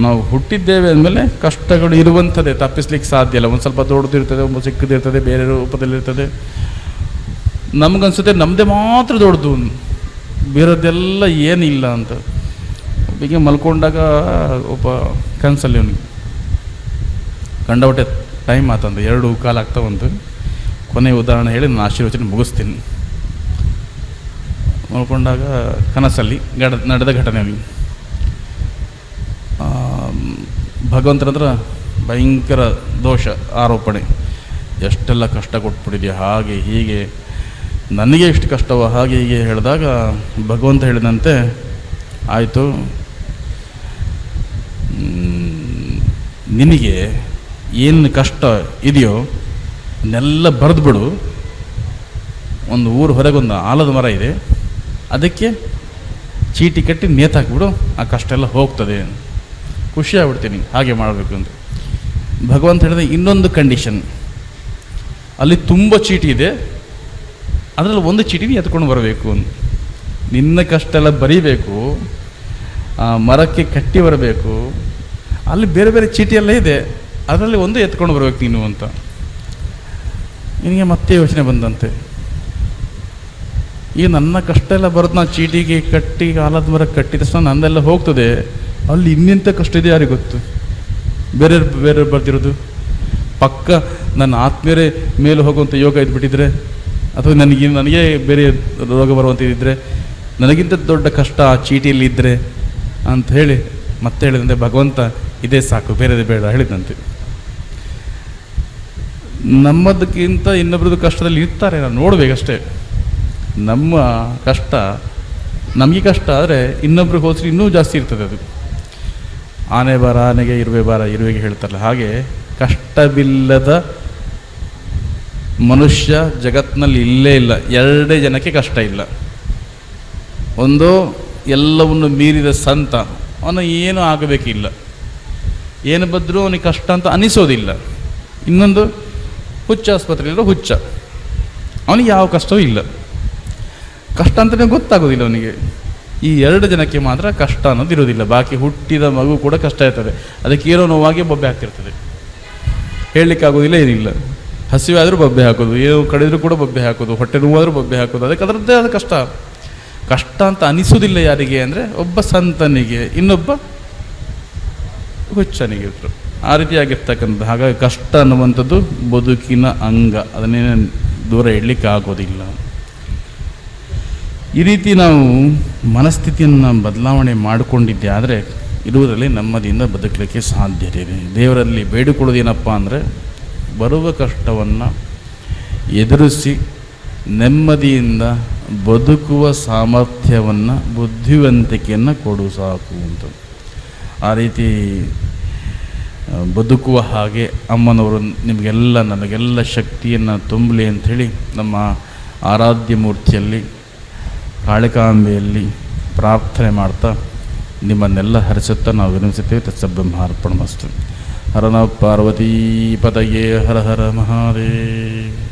ನಾವು ಹುಟ್ಟಿದ್ದೇವೆ ಅಂದಮೇಲೆ ಕಷ್ಟಗಳು ಇರುವಂಥದ್ದೇ, ತಪ್ಪಿಸ್ಲಿಕ್ಕೆ ಸಾಧ್ಯ ಇಲ್ಲ. ಒಂದು ಸ್ವಲ್ಪ ದೊಡ್ಡದಿರ್ತದೆ, ಒಂದು ಚಿಕ್ಕದಿರ್ತದೆ ಬೇರೆ ರೂಪದಲ್ಲಿರ್ತದೆ. ನಮಗನ್ಸುತ್ತೆ ನಮ್ಮದೇ ಮಾತ್ರ ದೊಡ್ಡದು. ಬೇರೆದೆಲ್ಲ ಏನಿಲ್ಲ ಅಂತ. ಒಬ್ಬಿಗೆ ಮಲ್ಕೊಂಡಾಗ ಒಬ್ಬ ಕನಸಲ್ಲಿ ಅವನಿಗೆ. ಕಂಡವಟ್ಟೆ ಟೈಮ್ ಆತಂದು ಎರಡು ಕಾಲ ಆಗ್ತಾವಂತ. ಕೊನೆ ಉದಾಹರಣೆ ಹೇಳಿ, ನಾನು ಆಶೀರ್ವಚನೆ ಮುಗಿಸ್ತೀನಿ. ಮಲ್ಕೊಂಡಾಗ ಕನಸಲ್ಲಿ ಗಡ, ನಡೆದ ಘಟನೆ ಅವನಿಗೆ ಭಗವಂತನ ಹತ್ರ ಭಯಂಕರ ದೋಷ, ಆರೋಪಣೆ. ಎಷ್ಟೆಲ್ಲ ಕಷ್ಟ ಕೊಟ್ಬಿಟ್ಟಿದ್ಯಾ, ಹಾಗೆ ಹೀಗೆ. ನನಗೆ ಎಷ್ಟು ಕಷ್ಟವೋ ಹಾಗೆ ಹೀಗೆ ಹೇಳಿದಾಗ ಭಗವಂತ ಹೇಳಿದಂತೆ, ಆಯಿತು ನಿನಗೆ ಏನು ಕಷ್ಟ ಇದೆಯೋ ಅದನ್ನೆಲ್ಲ ಬರೆದ್ಬಿಡು. ಒಂದು ಊರು ಹೊರಗೊಂದು ಆಲದ ಮರ ಇದೆ. ಅದಕ್ಕೆ ಚೀಟಿ ಕಟ್ಟಿ ನೇತಾಕ್ಬಿಡು ಆ ಕಷ್ಟ ಎಲ್ಲ ಹೋಗ್ತದೆ. ಖುಷಿ ಆಗ್ಬಿಡ್ತೀನಿ ಹಾಗೆ ಮಾಡಬೇಕು ಅಂತ. ಭಗವಂತ ಹೇಳಿದ ಇನ್ನೊಂದು ಕಂಡೀಷನ್ ಅಲ್ಲಿ ತುಂಬ ಚೀಟಿ ಇದೆ, ಅದರಲ್ಲಿ ಒಂದು ಚೀಟಿನ ಎತ್ಕೊಂಡು ಬರಬೇಕು ಅಂತ. ನಿನ್ನ ಕಷ್ಟ ಎಲ್ಲ ಬರೀಬೇಕು, ಆ, ಮರಕ್ಕೆ ಕಟ್ಟಿ ಬರಬೇಕು. ಅಲ್ಲಿ ಬೇರೆ ಬೇರೆ ಚೀಟಿ ಇದೆ, ಅದರಲ್ಲಿ ಒಂದು ಎತ್ಕೊಂಡು ಬರಬೇಕು ನೀನು ಅಂತ. ನಿನಗೆ ಮತ್ತೆ ಯೋಚನೆ ಬಂದಂತೆ. ಈ ನನ್ನ ಕಷ್ಟ ಎಲ್ಲ ಬರುತ್ತೆ ನಾನು ಚೀಟಿಗೆ ಕಟ್ಟಿ ಕಾಲದ ಮರ ಕಟ್ಟಿದ ತಕ್ಷಣ ನಂದೆಲ್ಲ ಹೋಗ್ತದೆ. ಅಲ್ಲಿ ಇನ್ನೆಂಥ ಕಷ್ಟ ಇದೆ ಯಾರಿಗೆ ಗೊತ್ತು? ಬೇರೆ ಬೇರೆ ಬರ್ತಿರೋದು ಪಕ್ಕ ನನ್ನ ಆತ್ಮೀಯರೇ ಮೇಲೆ ಹೋಗುವಂಥ ಯೋಗ ಇದ್ಬಿಟ್ಟಿದ್ರೆ, ಅಥವಾ ನನಗೆ ನನಗೆ ಬೇರೆ ರೋಗ ಬರುವಂಥದ್ದಿದ್ದರೆ ನನಗಿಂತ ದೊಡ್ಡ ಕಷ್ಟ ಆ ಚೀಟಿಯಲ್ಲಿ ಇದ್ದರೆ ಅಂತ ಹೇಳಿ ಮತ್ತೆ ಹೇಳಿದಂತೆ, ಭಗವಂತ, ಇದೇ ಸಾಕು, ಬೇರೆದೇ ಬೇಡ ಹೇಳಿದಂತೆ. ನಮ್ಮದಕ್ಕಿಂತ ಇನ್ನೊಬ್ರದ್ದು ಕಷ್ಟದಲ್ಲಿ ಇರ್ತಾರೆ ನಾವು ನೋಡ್ಬೇಕಷ್ಟೇ. ನಮ್ಮ ಕಷ್ಟ, ನಮಗೆ ಕಷ್ಟ ಆದರೆ ಇನ್ನೊಬ್ರಿಗೆ ಹೋದ್ರೆ ಇನ್ನೂ ಜಾಸ್ತಿ ಇರ್ತದೆ ಅದು. ಆನೆ ಬಾರ, ಆನೆಗೆ ಇರುವೆ ಬಾರ, ಇರುವೆಗೆ ಹೇಳ್ತಾರಲ್ಲ, ಹಾಗೆ ಕಷ್ಟವಿಲ್ಲದ ಮನುಷ್ಯ ಜಗತ್ತಿನಲ್ಲಿ ಇಲ್ಲೇ ಇಲ್ಲ, ಎರಡೇ ಜನಕ್ಕೆ ಕಷ್ಟ ಇಲ್ಲ. ಒಂದು, ಎಲ್ಲವನ್ನು ಮೀರಿದ ಸಂತ, ಅವನು ಏನೂ ಆಗಬೇಕಿಲ್ಲ. ಏನು ಬದ್ರೂ ಅವನಿಗೆ ಕಷ್ಟ ಅಂತ ಅನಿಸೋದಿಲ್ಲ. ಇನ್ನೊಂದು, ಹುಚ್ಚ ಆಸ್ಪತ್ರೆಯಲ್ಲಿರೋ ಹುಚ್ಚ. ಅವನಿಗೆ ಯಾವ ಕಷ್ಟವೂ ಇಲ್ಲ. ಕಷ್ಟ ಅಂತಲೇ ಗೊತ್ತಾಗೋದಿಲ್ಲ ಅವನಿಗೆ. ಈ ಎರಡು ಜನಕ್ಕೆ ಮಾತ್ರ ಕಷ್ಟ ಅನ್ನೋದು ಇರೋದಿಲ್ಲ ಬಾಕಿ ಹುಟ್ಟಿದ ಮಗು ಕೂಡ ಕಷ್ಟ ಇರ್ತದೆ. ಅದಕ್ಕೆ ಏನೋ ನೋವಾಗಿ ಬೊಬ್ಬೆ ಹಾಕ್ತಿರ್ತದೆ. ಹೇಳಲಿಕ್ಕೆ ಆಗೋದಿಲ್ಲ, ಏನಿಲ್ಲ. ಹಸಿವೆ ಆದರೂ ಬೊಬ್ಬೆ ಹಾಕೋದು, ಏನು ಕಡಿದ್ರೂ ಕೂಡ ಬೊಬ್ಬೆ ಹಾಕೋದು, ಹೊಟ್ಟೆ ನೋವಾದರೂ ಬೊಬ್ಬೆ ಹಾಕೋದು, ಅದಕ್ಕೆ ಅದರದ್ದೇ ಆದ ಕಷ್ಟ. ಕಷ್ಟ ಅಂತ ಅನಿಸೋದಿಲ್ಲ ಯಾರಿಗೆ ಅಂದರೆ ಒಬ್ಬ ಸಂತನಿಗೆ, ಇನ್ನೊಬ್ಬ ಹುಚ್ಚನಿಗೆ ಇದ್ರು. ಆ ರೀತಿಯಾಗಿರ್ತಕ್ಕಂಥ ಹಾಗಾಗಿ ಕಷ್ಟ ಅನ್ನುವಂಥದ್ದು ಬದುಕಿನ ಅಂಗ. ಅದನ್ನೇನು ದೂರ ಇಡಲಿಕ್ಕೆ ಆಗೋದಿಲ್ಲ. ಈ ರೀತಿ ನಾವು ಮನಸ್ಥಿತಿಯನ್ನು ಬದಲಾವಣೆ ಮಾಡಿಕೊಂಡಿದ್ದೆ ಆದರೆ ಇರುವುದರಲ್ಲಿ ನೆಮ್ಮದಿಯಿಂದ ಬದುಕಲಿಕ್ಕೆ ಸಾಧ್ಯತೆ ಇದೆ. ದೇವರಲ್ಲಿ ಬೇಡಿಕೊಳ್ಳೋದೇನಪ್ಪ ಅಂದರೆ ಬರುವ ಕಷ್ಟವನ್ನು ಎದುರಿಸಿ ನೆಮ್ಮದಿಯಿಂದ ಬದುಕುವ ಸಾಮರ್ಥ್ಯವನ್ನು, ಬುದ್ಧಿವಂತಿಕೆಯನ್ನು ಕೊಡು ಸಾಕು ಅಂತ. ಆ ರೀತಿ ಬದುಕುವ ಹಾಗೆ ಅಮ್ಮನವರು ನಿಮಗೆಲ್ಲ, ನಮಗೆಲ್ಲ ಶಕ್ತಿಯನ್ನು ತುಂಬಲಿ ಅಂಥೇಳಿ ನಮ್ಮ ಆರಾಧ್ಯ ಮೂರ್ತಿಯಲ್ಲಿ ಕಾಳಿಕಾಂಬೆಯಲ್ಲಿ ಪ್ರಾರ್ಥನೆ ಮಾಡ್ತಾ ನಿಮ್ಮನ್ನೆಲ್ಲ ಹರಿಸುತ್ತಾ ನಾವು ವಿನಮಿಸುತ್ತೇವೆ ತತ್ಸಬ್ರಹ್ಮಾರ್ಪಣ ಮಸ್ತು ಹರನ ಪಾರ್ವತೀಪತಯೇ ಹರ ಹರ ಮಹಾದೇವ್